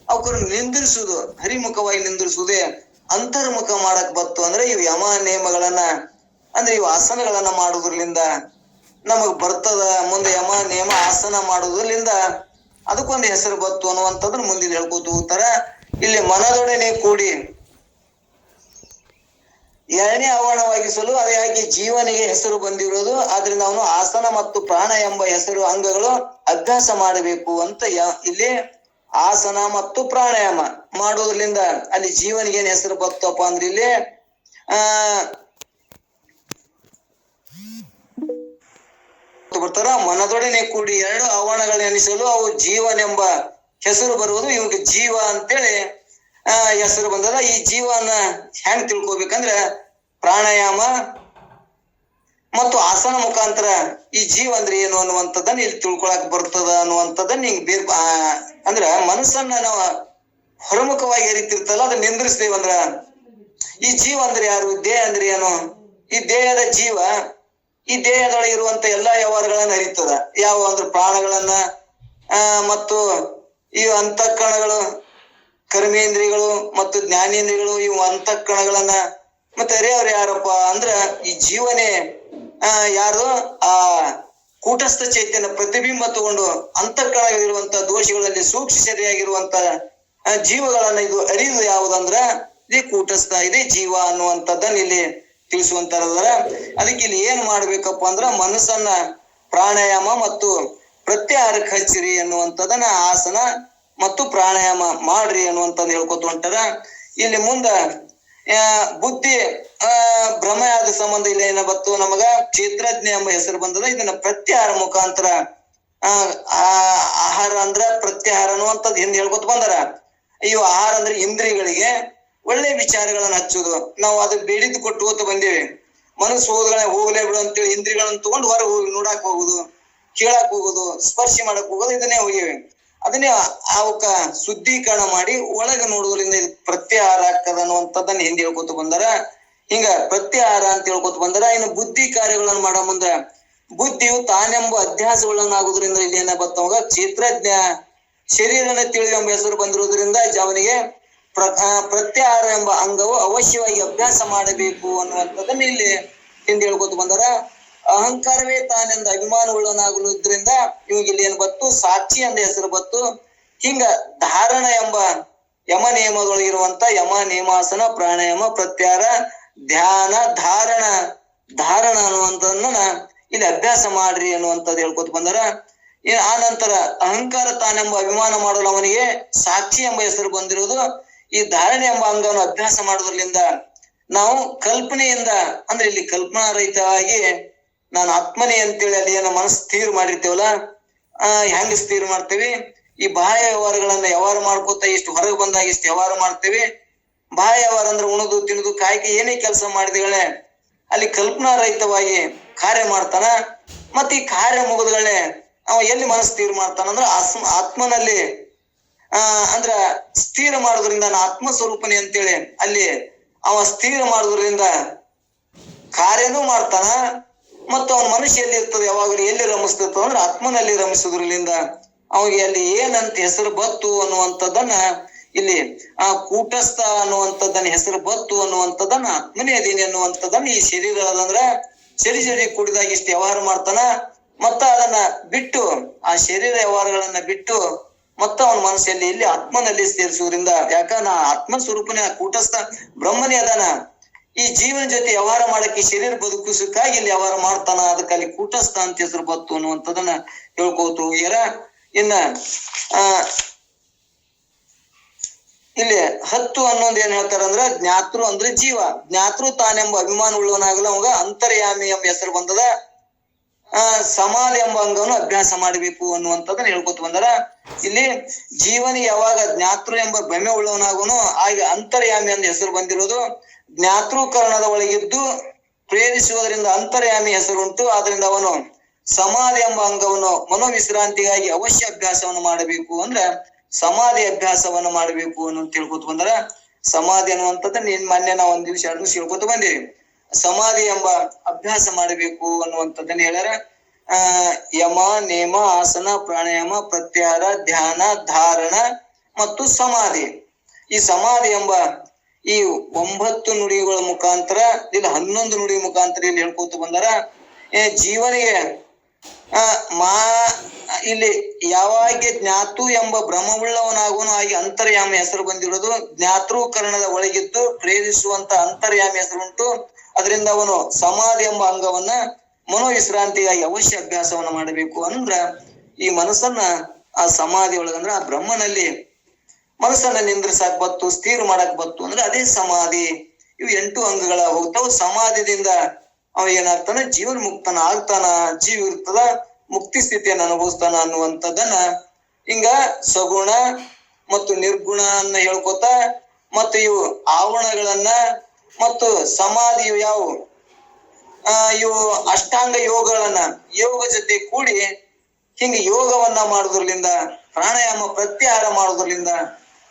ಅವ್ರು ನಿಂದಿರಿಸುವುದು ಹರಿಮುಖವಾಗಿ ನಿಂದಿರಿಸುವುದೇ ಅಂತರ್ಮುಖ ಮಾಡಕ್ ಬತ್ತು ಅಂದ್ರೆ ಇವು ಯಮ ನಿಯಮಗಳನ್ನ ಅಂದ್ರೆ ಇವು ಆಸನಗಳನ್ನ ಮಾಡುವುದ್ರಲಿಂದ ನಮಗ್ ಬರ್ತದ. ಮುಂದೆ ಯಮ ನಿಯಮ ಆಸನ ಮಾಡುವುದರಿಂದ ಅದಕ್ಕೊಂದು ಹೆಸರು ಬತ್ತು ಅನ್ನುವಂಥದ್ದನ್ನ ಮುಂದಿನ ಹೇಳ್ಕೊತ ಹೋಗ್ತಾರ. ಇಲ್ಲಿ ಮನದೊಡನೆ ಕೂಡಿ ಎರಡನೇ ಆವರಣವಾಗಿಸಲು ಅದೇ ಹಾಗೆ ಜೀವನಿಗೆ ಹೆಸರು ಬಂದಿರೋದು. ಆದ್ರಿಂದ ಅವನು ಆಸನ ಮತ್ತು ಪ್ರಾಣ ಎಂಬ ಹೆಸರು ಅಂಗಗಳು ಅಭ್ಯಾಸ ಮಾಡಬೇಕು ಅಂತ ಇಲ್ಲಿ ಆಸನ ಮತ್ತು ಪ್ರಾಣಾಯಾಮ ಮಾಡೋದ್ರಿಂದ ಅಲ್ಲಿ ಜೀವನಿಗೆ ಏನ್ ಹೆಸರು ಬತ್ತಪ್ಪ ಅಂದ್ರೆ ಇಲ್ಲಿ, ಆ ಬರ್ತಾರ, ಮನದೊಡನೆ ಕೂಡಿ ಎರಡು ಆವರಣಗಳನ್ನಿಸಲು ಅವು ಜೀವನೆಂಬ ಹೆಸರು ಬರುವುದು. ಇವಾಗ ಜೀವ ಅಂತೇಳಿ ಆ ಹೆಸರು ಬಂದದ. ಈ ಜೀವನ ಹೆಂಗ್ ತಿಳ್ಕೊಬೇಕಂದ್ರೆ ಪ್ರಾಣಾಯಾಮ ಮತ್ತು ಆಸನ ಮುಖಾಂತರ ಈ ಜೀವ ಅಂದ್ರೆ ಏನು ಅನ್ನುವಂಥದ್ದನ್ನ ಇಲ್ಲಿ ತಿಳ್ಕೊಳಕ್ ಬರ್ತದ ಅನ್ನುವಂಥದ್ದನ್ನ ಹಿಂಗ್ ಬೇರ್ ಅಂದ್ರ ಮನಸ್ಸನ್ನ ನಾವು ಹೊರಮುಖವಾಗಿ ಎರಿತಿರ್ತಲ್ಲ ಅದನ್ನ ನಿಂದ್ರಿಸ್ತೇವಂದ್ರ ಈ ಜೀವ ಅಂದ್ರೆ ಯಾರು? ದೇಹ ಅಂದ್ರೆ ಏನು? ಈ ದೇಹದ ಜೀವ, ಈ ದೇಹದೊಳಗೆ ಇರುವಂತ ಎಲ್ಲಾ ವ್ಯವಹಾರಗಳನ್ನ ಅರಿತದ ಯಾವ ಅಂದ್ರೆ ಪ್ರಾಣಗಳನ್ನ ಮತ್ತು ಈ ಅಂತಃಕರಣಗಳು ಕರ್ಮೇಂದ್ರಿಯಗಳು ಮತ್ತು ಜ್ಞಾನೇಂದ್ರಿಯಗಳು ಇವು ಅಂತಃಕರಣಗಳನ್ನ ಮತ್ತೆ ಅವ್ರು ಯಾರಪ್ಪ ಅಂದ್ರ ಈ ಜೀವನೇ, ಆ ಯಾರು ಆ ಕೂಟಸ್ಥ ಚೈತನ್ಯ ಪ್ರತಿಬಿಂಬ ತಗೊಂಡು ಅಂತಃಕರಣಗಳಿರುವಂತ ದೋಷಗಳಲ್ಲಿ ಸೂಕ್ಷ್ಮ ಸರಿಯಾಗಿರುವಂತ ಜೀವಗಳನ್ನ ಇದು ಅರಿಯುವುದು ಯಾವುದಂದ್ರ? ಇದೇ ಕೂಟಸ್ಥ, ಇದೇ ಜೀವ ಅನ್ನುವಂಥದ್ದನ್ನ ಇಲ್ಲಿ ತಿಳಿಸುವಂತಾರ ಅದಕ್ಕೆ ಇಲ್ಲಿ ಏನ್ ಮಾಡ್ಬೇಕಪ್ಪ ಅಂದ್ರ ಮನಸ್ಸನ್ನ ಪ್ರಾಣಾಯಾಮ ಮತ್ತು ಪ್ರತ್ಯಾಹಾರಕ್ಕೆ ಹಚ್ಚಿರಿ ಅನ್ನುವಂಥದ್ದನ್ನ ಆಸನ ಮತ್ತು ಪ್ರಾಣಾಯಾಮ ಮಾಡ್ರಿ ಅನ್ನುವಂಥದ್ದು ಹೇಳ್ಕೊತ ಹೊಂಟಾರ ಇಲ್ಲಿ ಮುಂದ ಬುದ್ಧಿ, ಆ ಆದ ಸಂಬಂಧ ಇಲ್ಲಿ ಏನ ಬತ್ತು ನಮಗ? ಕ್ಷೇತ್ರಜ್ಞ ಎಂಬ ಹೆಸರು ಬಂದದ. ಇದನ್ನ ಪ್ರತ್ಯಾಹಾರ ಮುಖಾಂತರ ಆಹಾರ ಅಂದ್ರ ಪ್ರತ್ಯಾಹಾರ ಅನ್ನುವಂಥದ್ದು ಹಿಂದೆ ಹೇಳ್ಕೊತ ಬಂದರ. ಇವು ಆಹಾರ ಅಂದ್ರೆ ಇಂದ್ರಿಯಗಳಿಗೆ ಒಳ್ಳೆ ವಿಚಾರಗಳನ್ನ ಹಚ್ಚುದು. ನಾವು ಅದು ಬೇಡಿದ್ದು ಕೊಟ್ಟು ಬಂದೇವಿ. ಮನಸ್ಸು ಹೋದ್ಗಳೇ ಹೋಗ್ಲೇ ಬಿಡು ಅಂತೇಳಿ ಇಂದ್ರಿಯಗಳನ್ನ ತಗೊಂಡು ಹೊರಗೆ ಹೋಗಿ ನೋಡಾಕ್ ಹೋಗುದು, ಕೇಳಾಕ್ ಹೋಗುದು, ಸ್ಪರ್ಶ ಮಾಡಕ್ ಹೋಗೋದು, ಇದನ್ನೇ ಹೋಗಿವಿ. ಅದನ್ನೇ ಅವಕ್ಕ ಶುದ್ಧೀಕರಣ ಮಾಡಿ ಒಳಗೆ ನೋಡುವುದರಿಂದ ಇದು ಪ್ರತ್ಯಾಹಾರ ಆಗ್ತದ ಅನ್ನುವಂಥದ್ದನ್ನ ಹಿಂದೆ ಹೇಳ್ಕೊತ ಬಂದಾರ. ಹಿಂಗ ಪ್ರತ್ಯಾಹಾರ ಅಂತ ಹೇಳ್ಕೊತ ಬಂದಾರ. ಇನ್ನು ಬುದ್ಧಿ ಕಾರ್ಯಗಳನ್ನ ಮಾಡೋ ಮುಂದ ಬುದ್ಧಿಯು ತಾನೆಂಬ ಅಧ್ಯಾಸಗಳನ್ನಾಗುವುದರಿಂದ ಇಲ್ಲಿ ಏನ ಬತ್ತವಾಗ ಚಿತ್ರಜ್ಞ ಶರೀರನ ತಿಳಿಯುವ ಎಂಬ ಹೆಸರು ಬಂದಿರುವುದರಿಂದ ಅವನಿಗೆ ಪ್ರ ಪ್ರತ್ಯಾಹಾರ ಎಂಬ ಅಂಗವು ಅವಶ್ಯವಾಗಿ ಅಭ್ಯಾಸ ಮಾಡಬೇಕು ಅನ್ನುವಂಥದ್ದನ್ನ ಇಲ್ಲಿ ಹಿಂದೆ ಹೇಳ್ಕೊತ ಬಂದಾರ. ಅಹಂಕಾರವೇ ತಾನೆಂದ ಅಭಿಮಾನವುಳ್ಳವನಾಗಲುದ್ರಿಂದ ಇವಾಗ ಇಲ್ಲಿ ಏನ್ ಬತ್ತು? ಸಾಕ್ಷಿ ಎಂದ ಹೆಸರು ಬತ್ತು. ಹಿಂಗ ಧಾರಣ ಎಂಬ ಯಮ ನಿಯಮದೊಳಗಿರುವಂತ ಯಮ ನಿಯಮಾಸನ ಪ್ರಾಣಾಯಾಮ ಪ್ರತ್ಯಾರ ಧ್ಯಾನ, ಧಾರಣ. ಧಾರಣ ಅನ್ನುವಂಥದ್ದನ್ನ ಇಲ್ಲಿ ಅಭ್ಯಾಸ ಮಾಡ್ರಿ ಅನ್ನುವಂಥದ್ದು ಹೇಳ್ಕೊತ ಬಂದಾರ. ಆ ನಂತರ ಅಹಂಕಾರ ತಾನೆಂಬ ಅಭಿಮಾನ ಮಾಡಲು ಅವನಿಗೆ ಸಾಕ್ಷಿ ಎಂಬ ಹೆಸರು ಬಂದಿರುವುದು ಈ ಧಾರಣೆ ಎಂಬ ಅಂಗವನ್ನು ಅಭ್ಯಾಸ ಮಾಡೋದ್ರಿಂದ ನಾವು ಕಲ್ಪನೆಯಿಂದ, ಅಂದ್ರೆ ಇಲ್ಲಿ ಕಲ್ಪನಾ ರಹಿತವಾಗಿ ನಾನು ಆತ್ಮನೇ ಅಂತೇಳಿ ಅಲ್ಲಿ ಏನೋ ಮನಸ್ಸು ಸ್ಥಿರ ಮಾಡಿರ್ತೇವಲ್ಲ, ಆ, ಹೆಂಗ್ ಸ್ಥಿರ ಮಾಡ್ತೇವಿ? ಈ ಬಾಹ್ಯ ವ್ಯವಹಾರಗಳನ್ನ ವ್ಯವಹಾರ ಮಾಡ್ಕೋತ ಇಷ್ಟು ಹೊರಗೆ ಬಂದಾಗ ಇಷ್ಟು ವ್ಯವಹಾರ ಮಾಡ್ತೇವಿ. ಬಾಹ್ಯ ವ್ಯವಹಾರ ಅಂದ್ರೆ ಉಣದು, ತಿನ್ನದು, ಕಾಯ್ಕೆ, ಏನೇ ಕೆಲಸ ಮಾಡಿದಗಳೇ, ಅಲ್ಲಿ ಕಲ್ಪನಾ ರಹಿತವಾಗಿ ಕಾರ್ಯ ಮಾಡ್ತಾನ ಮತ್ ಈ ಕಾರ್ಯ ಮುಗಿದಗಳೇ ಅವ ಎಲ್ಲಿ ಮನಸ್ಸು ಸ್ಥಿರ ಮಾಡ್ತಾನ ಅಂದ್ರೆ ಆತ್ಮ, ಆತ್ಮನಲ್ಲಿ, ಆ, ಅಂದ್ರ ಸ್ಥಿರ ಮಾಡೋದ್ರಿಂದ ಆತ್ಮ ಸ್ವರೂಪನೇ ಅಂತೇಳಿ ಅಲ್ಲಿ ಅವ ಸ್ಥಿರ ಮಾಡೋದ್ರಿಂದ ಕಾರ್ಯನೂ ಮಾಡ್ತಾನ ಮತ್ತು ಅವನ ಮನುಷ್ಯ ಎಲ್ಲಿ ಇರ್ತದೆ ಯಾವಾಗಲೂ ಎಲ್ಲಿ ರಮಿಸ್ತಿರ್ತದ ಅಂದ್ರೆ ಆತ್ಮನಲ್ಲಿ ರಮಿಸೋದ್ರಲಿಂದ ಅವನಿಗೆ ಅಲ್ಲಿ ಏನಂತ ಹೆಸರು ಬತ್ತು ಅನ್ನುವಂಥದ್ದನ್ನ ಇಲ್ಲಿ, ಆ ಕೂಟಸ್ಥ ಅನ್ನುವಂಥದ್ದನ್ನ ಹೆಸರು ಬತ್ತು ಅನ್ನುವಂಥದ್ದನ್ನ ಆತ್ಮನೇ ಅದೀನಿ ಅನ್ನುವಂಥದ್ದನ್ನ ಈ ಶರೀರ ಅದಂದ್ರ ಸರಿ ಶರೀರ ಕುಡಿದಾಗ ಇಷ್ಟು ವ್ಯವಹಾರ ಮಾಡ್ತಾನ. ಮತ್ತ ಅದನ್ನ ಬಿಟ್ಟು, ಆ ಶರೀರ ವ್ಯವಹಾರಗಳನ್ನ ಬಿಟ್ಟು ಮತ್ತ ಅವನ ಮನಸ್ಸಲ್ಲಿ ಇಲ್ಲಿ ಆತ್ಮನಲ್ಲಿ ಸೇರಿಸುವುದರಿಂದ, ಯಾಕಂದ್ರೆ ಆ ಆತ್ಮ ಸ್ವರೂಪನೇ ಆ ಕೂಟಸ್ಥ ಬ್ರಹ್ಮನೇ ಅದಾನ. ಈ ಜೀವನ ಜೊತೆ ವ್ಯವಹಾರ ಮಾಡಕ್ಕೆ ಶರೀರ ಬದುಕಿಸಕ್ಕಾಗಿ ಇಲ್ಲಿ ವ್ಯವಹಾರ ಮಾಡ್ತಾನ, ಅದಕ್ಕೆ ಅಲ್ಲಿ ಕೂಟಸ್ಥ ಅಂತ ಹೆಸರು ಬತ್ತು ಅನ್ನುವಂಥದನ್ನ ಹೇಳ್ಕೋತು ಹೋಗ್ಯಾರ ಇನ್ನ, ಆ, ಇಲ್ಲಿ ಹತ್ತು ಅನ್ನೋದು ಏನ್ ಹೇಳ್ತಾರಂದ್ರ ಜ್ಞಾತೃ ಅಂದ್ರೆ ಜೀವ. ಜ್ಞಾತೃ ತಾನೆಂಬ ಅಭಿಮಾನ ಉಳ್ಳವನಾಗಲ್ಲ ಅವಾಗ ಅಂತರ್ಯಾಮಿ ಎಂಬ ಹೆಸರು ಬಂದದ. ಆ, ಸಮಾಧಿ ಎಂಬ ಅಂಗವನ್ನು ಅಭ್ಯಾಸ ಮಾಡಬೇಕು ಅನ್ನುವಂಥದ್ದನ್ನ ಹೇಳ್ಕೊತ ಬಂದಾರ ಇಲ್ಲಿ ಜೀವನ ಯಾವಾಗ ಜ್ಞಾತೃ ಎಂಬ ಭ್ರಮೆ ಉಳ್ಳವನಾಗುನು ಆಗ ಅಂತರ್ಯಾಮಿ ಅಂದ ಹೆಸರು ಬಂದಿರೋದು. ಜ್ಞಾತೃಕರಣದ ಒಳಗಿದ್ದು ಪ್ರೇರಿಸುವುದರಿಂದ ಅಂತರ್ಯಾಮಿ ಹೆಸರುಂಟು. ಆದ್ರಿಂದ ಅವನು ಸಮಾಧಿ ಎಂಬ ಅಂಗವನ್ನು ಮನೋವಿಶ್ರಾಂತಿಗಾಗಿ ಅವಶ್ಯ ಅಭ್ಯಾಸವನ್ನು ಮಾಡಬೇಕು ಅಂದ್ರೆ ಸಮಾಧಿ ಅಭ್ಯಾಸವನ್ನು ಮಾಡಬೇಕು ಅನ್ನೋ ತಿಳ್ಕೊತ ಬಂದ್ರ. ಸಮಾಧಿ ಅನ್ನುವಂಥದ್ದು ನಿನ್ ಮೊನ್ನೆ ನಾವು ಒಂದ್ ದಿವ್ಸ ಎರಡು ದಿವಸ ಹೇಳ್ಕೊತ ಬಂದಿವಿ. ಸಮಾಧಿ ಎಂಬ ಅಭ್ಯಾಸ ಮಾಡಬೇಕು ಅನ್ನುವಂಥದ್ದನ್ನ ಹೇಳ್ಯಾರ. ಯಮ, ನೇಮ, ಆಸನ, ಪ್ರಾಣಾಯಾಮ ಪ್ರತ್ಯಾರ ಧ್ಯಾನ, ಧಾರಣ ಮತ್ತು ಸಮಾಧಿ. ಈ ಸಮಾಧಿ ಎಂಬ ಈ ಒಂಬತ್ತು ನುಡಿಗಳ ಮುಖಾಂತರ, ಇಲ್ಲಿ ಹನ್ನೊಂದು ನುಡಿ ಮುಖಾಂತರ ಇಲ್ಲಿ ಹೇಳ್ಕೊತ ಬಂದಾರ. ಜೀವನಿಗೆ ಮಾ, ಇಲ್ಲಿ ಯಾವಾಗ ಜ್ಞಾತು ಎಂಬ ಭ್ರಮವುಳ್ಳವನಾಗುವನು ಆಗಿ ಅಂತರ್ಯಾಮ ಹೆಸರು ಬಂದಿರೋದು. ಜ್ಞಾತೃಕರಣದ ಒಳಗಿದ್ದು ಪ್ರೇರಿಸುವಂತ ಅಂತರ್ಯಾಮ ಹೆಸರುಂಟು ಅದರಿಂದ ಅವನು ಸಮಾಧಿ ಎಂಬ ಅಂಗವನ್ನ ಮನೋವಿಶ್ರಾಂತಿಗಾಗಿ ಅವಶ್ಯ ಅಭ್ಯಾಸವನ್ನ ಮಾಡಬೇಕು ಅಂದ್ರ ಈ ಮನಸ್ಸನ್ನ ಆ ಸಮಾಧಿ ಒಳಗಂದ್ರ ಆ ಬ್ರಹ್ಮನಲ್ಲಿ ಮನಸ್ಸನ್ನ ನಿಂದ್ರಿಸಾಕ್ ಬತ್ತು, ಸ್ಥಿರ ಮಾಡಕ್ ಬತ್ತು ಅಂದ್ರೆ ಅದೇ ಸಮಾಧಿ. ಇವು ಎಂಟು ಅಂಗಗಳ ಹೋಗ್ತಾವ. ಸಮಾಧಿದಿಂದ ಅವ ಏನಾಗ್ತಾನ? ಜೀವನ್ ಮುಕ್ತನ ಆಗ್ತಾನ. ಜೀವ ಇರ್ತದ, ಮುಕ್ತಿ ಸ್ಥಿತಿಯನ್ನ ಅನುಭವಿಸ್ತಾನ ಅನ್ನುವಂಥದ್ದನ್ನ ಹಿಂಗ ಸಗುಣ ಮತ್ತು ನಿರ್ಗುಣ ಅನ್ನ ಹೇಳ್ಕೊತ ಮತ್ತು ಇವು ಆವರಣಗಳನ್ನ ಮತ್ತು ಸಮಾಧಿ ಯಾವು? ಆ, ಇವು ಅಷ್ಟಾಂಗ ಯೋಗಗಳನ್ನ, ಯೋಗ ಜೊತೆ ಕೂಡಿ ಹಿಂಗ ಯೋಗವನ್ನ ಮಾಡೋದ್ರಲಿಂದ, ಪ್ರಾಣಾಯಾಮ ಪ್ರತ್ಯಾಹಾರ ಮಾಡೋದ್ರಲಿಂದ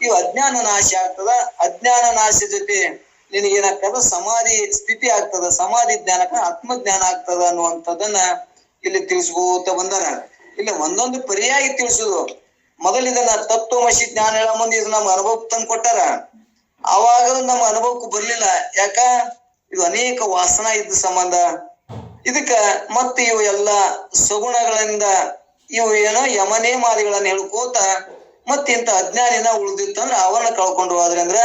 ಇವು ಅಜ್ಞಾನ ನಾಶ ಆಗ್ತದ? ಅಜ್ಞಾನ ನಾಶ ಜೊತೆ ನಿನಗೇನಾಗ್ತದ? ಸಮಾಧಿ ಸ್ಥಿತಿ ಆಗ್ತದ? ಸಮಾಧಿ ಜ್ಞಾನಕ್ಕ ಆತ್ಮಜ್ಞಾನ ಆಗ್ತದ ಅನ್ನುವಂಥದ್ದನ್ನ ಇಲ್ಲಿ ತಿಳಿಸ್ಕೋತ ಬಂದಾರ. ಇಲ್ಲಿ, ಒಂದೊಂದು ಪರ್ಯಾಯ ತಿಳಿಸುದು. ಇದನ್ನ ತತ್ವಮಸಿ ಜ್ಞಾನ ಹೇಳೋ ಮುಂದೆ ಇದು ನಮ್ಮ ಅನುಭವಕ್ಕೆ ತಂದು ಕೊಟ್ಟಾರ. ಅವಾಗ ನಮ್ಮ ಅನುಭವಕ್ಕೂ ಬರ್ಲಿಲ್ಲ. ಯಾಕ? ಇದು ಅನೇಕ ವಾಸನ ಇದ್ದ ಸಂಬಂಧ. ಇದಕ್ಕ ಮತ್ತೆ ಇವು ಎಲ್ಲ ಸಗುಣಗಳಿಂದ ಇವು ಏನೋ ಯಮನೇ ಮಾದಿಗಳನ್ನ ಹೇಳ್ಕೋತ ಮತ್ತ ಇಂತ ಅಜ್ಞಾನಿನ ಉಳ್ದಿತ್ತಂದ್ರ ಅವನ್ನ ಕಳ್ಕೊಂಡು ಹೋದ್ರೆ ಅಂದ್ರ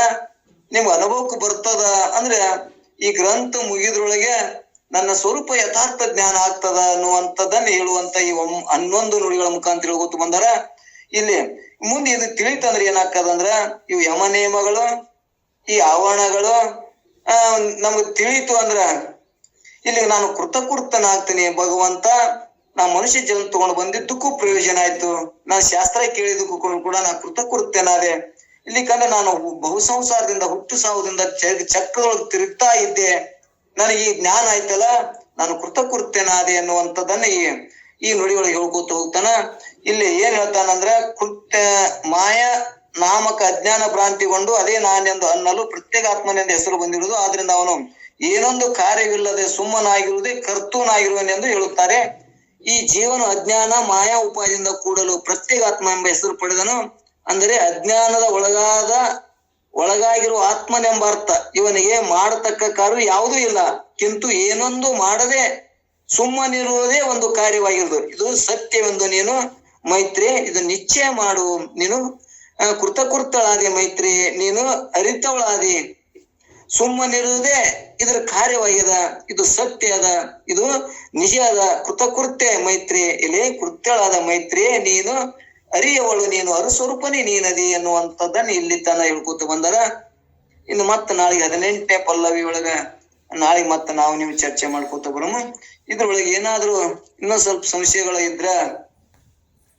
ನಿಮ್ ಅನುಭವಕ್ಕೆ ಬರ್ತದ. ಅಂದ್ರೆ ಈ ಗ್ರಂಥ ಮುಗಿದ್ರೊಳಗೆ ನನ್ನ ಸ್ವರೂಪ ಯಥಾರ್ಥ ಜ್ಞಾನ ಆಗ್ತದ ಅನ್ನುವಂಥದ್ದನ್ನ ಹೇಳುವಂತ ಈ ಹನ್ನೊಂದು ನುಡಿಗಳ ಮುಖಾಂತರ ಹೇಳ್ಕೊತ ಬಂದಾರ. ಇಲ್ಲಿ ಮುಂದೆ ಇದು ತಿಳಿತಂದ್ರೆ ಏನಾಗ್ತದಂದ್ರ ಇವು ಯಮ ನಿಯಮಗಳು ಈ ಆವರಣಗಳು, ಆ, ನಮ್ಗೆ ತಿಳಿತು ಅಂದ್ರ ಇಲ್ಲಿ ನಾನು ಕೃತಕೃತನಾಗ್ತೀನಿ ಭಗವಂತ. ನಾ ಮನುಷ್ಯ ಜನ್ಮ ತಗೊಂಡು ಬಂದಿದ್ದಕ್ಕೂ ಪ್ರಯೋಜನ ಆಯ್ತು. ನಾನು ಶಾಸ್ತ್ರ ಕೇಳಿದಕ್ಕೂ ಕೂಡ- ನಾ ಕೃತಕೃತ್ಯನಾದೆ. ಇಲ್ಲಿ ಕಂಡ ನಾನು ಬಹು ಸಂಸಾರದಿಂದ, ಹುಟ್ಟು ಸಾವುದಿಂದ ಚಕ್ರದೊಳಗೆ ತಿರುಗ್ತಾ ಇದ್ದೆ. ನನಗೆ ಈ ಜ್ಞಾನ ಆಯ್ತಲ್ಲ, ನಾನು ಕೃತಕೃತ್ಯನಾದೆ ಅನ್ನುವಂಥದ್ದನ್ನ ಈ ಈ ನುಡಿಯೊಳಗೆ ಹೇಳ್ಕೊತ ಹೋಗ್ತಾನ. ಇಲ್ಲಿ ಏನ್ ಹೇಳ್ತಾನಂದ್ರ ಕೃತ್ಯ, ಮಾಯ, ನಾಮಕ ಅಜ್ಞಾನ ಭ್ರಾಂತಿಗೊಂಡು ಅದೇ ನಾನೆಂದು ಅನ್ನಲು ಪ್ರತ್ಯೇಕಾತ್ಮನೆಂದು ಹೆಸರು ಬಂದಿರುವುದು. ಆದ್ರಿಂದ ಅವನು ಏನೊಂದು ಕಾರ್ಯವಿಲ್ಲದೆ ಸುಮ್ಮನಾಗಿರುವುದೇ ಕರ್ತೂನಾಗಿರುವನೆಂದು ಹೇಳುತ್ತಾರೆ. ಈ ಜೀವನ ಅಜ್ಞಾನ ಮಾಯಾ ಉಪಾಯದಿಂದ ಕೂಡಲು ಪ್ರತ್ಯೇಕಾತ್ಮ ಎಂಬ ಹೆಸರು ಪಡೆದನು. ಅಂದರೆ ಅಜ್ಞಾನದ ಒಳಗಾದ, ಒಳಗಾಗಿರುವ ಆತ್ಮನೆಂಬ ಅರ್ಥ. ಇವನಿಗೆ ಮಾಡತಕ್ಕ ಕಾರ್ಯ ಯಾವುದೂ ಇಲ್ಲ. ಕಿಂತು ಏನೊಂದು ಮಾಡದೆ, ಸುಮ್ಮನಿರುವುದೇ ಒಂದು ಕಾರ್ಯವಾಗಿರುವುದು. ಇದು ಸತ್ಯವೆಂದು ನೀನು ಮೈತ್ರಿ, ಇದು ನಿಶ್ಚಯ ಮಾಡು. ನೀನು ಕೃತಕೃತಳಾದಿ ಮೈತ್ರಿ. ನೀನು ಅರಿತವಳಾದಿ. ಸುಮ್ಮನಿರುವುದೇ ಇದರ ಕಾರ್ಯವಾಗಿದೆ ಇದು ಸತ್ಯ ಅದ, ಇದು ನಿಜ ಅದ. ಕೃತಕೃತ್ಯ ಮೈತ್ರಿ, ಇಲ್ಲಿ ಕೃತ್ಯಳಾದ ಮೈತ್ರಿ, ನೀನು ಅರಿಯವಳು, ನೀನು ಅರುಸ್ವರೂಪನೇ, ನೀನದಿ ಎನ್ನುವಂಥದ್ದನ್ನ ಇಲ್ಲಿ ತನ ಹೇಳ್ಕೊತ ಬಂದರ. ಇನ್ನು ಮತ್ತೆ ನಾಳೆಗೆ ಹದಿನೆಂಟನೇ ಪಲ್ಲವಿ ಒಳಗ ನಾಳೆ ಮತ್ತೆ ನಾವು ನೀವು ಚರ್ಚೆ ಮಾಡ್ಕೋತ ಬರೋಣ. ಇದ್ರೊಳಗೆ ಏನಾದ್ರು ಇನ್ನೊಂದ್ ಸ್ವಲ್ಪ ಸಂಶಯಗಳು ಇದ್ರ,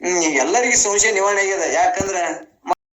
ಹ್ಮ್, ಎಲ್ಲರಿಗೂ ಸಂಶಯ ನಿವಾರಣೆ ಆಗ್ಯದ. ಯಾಕಂದ್ರ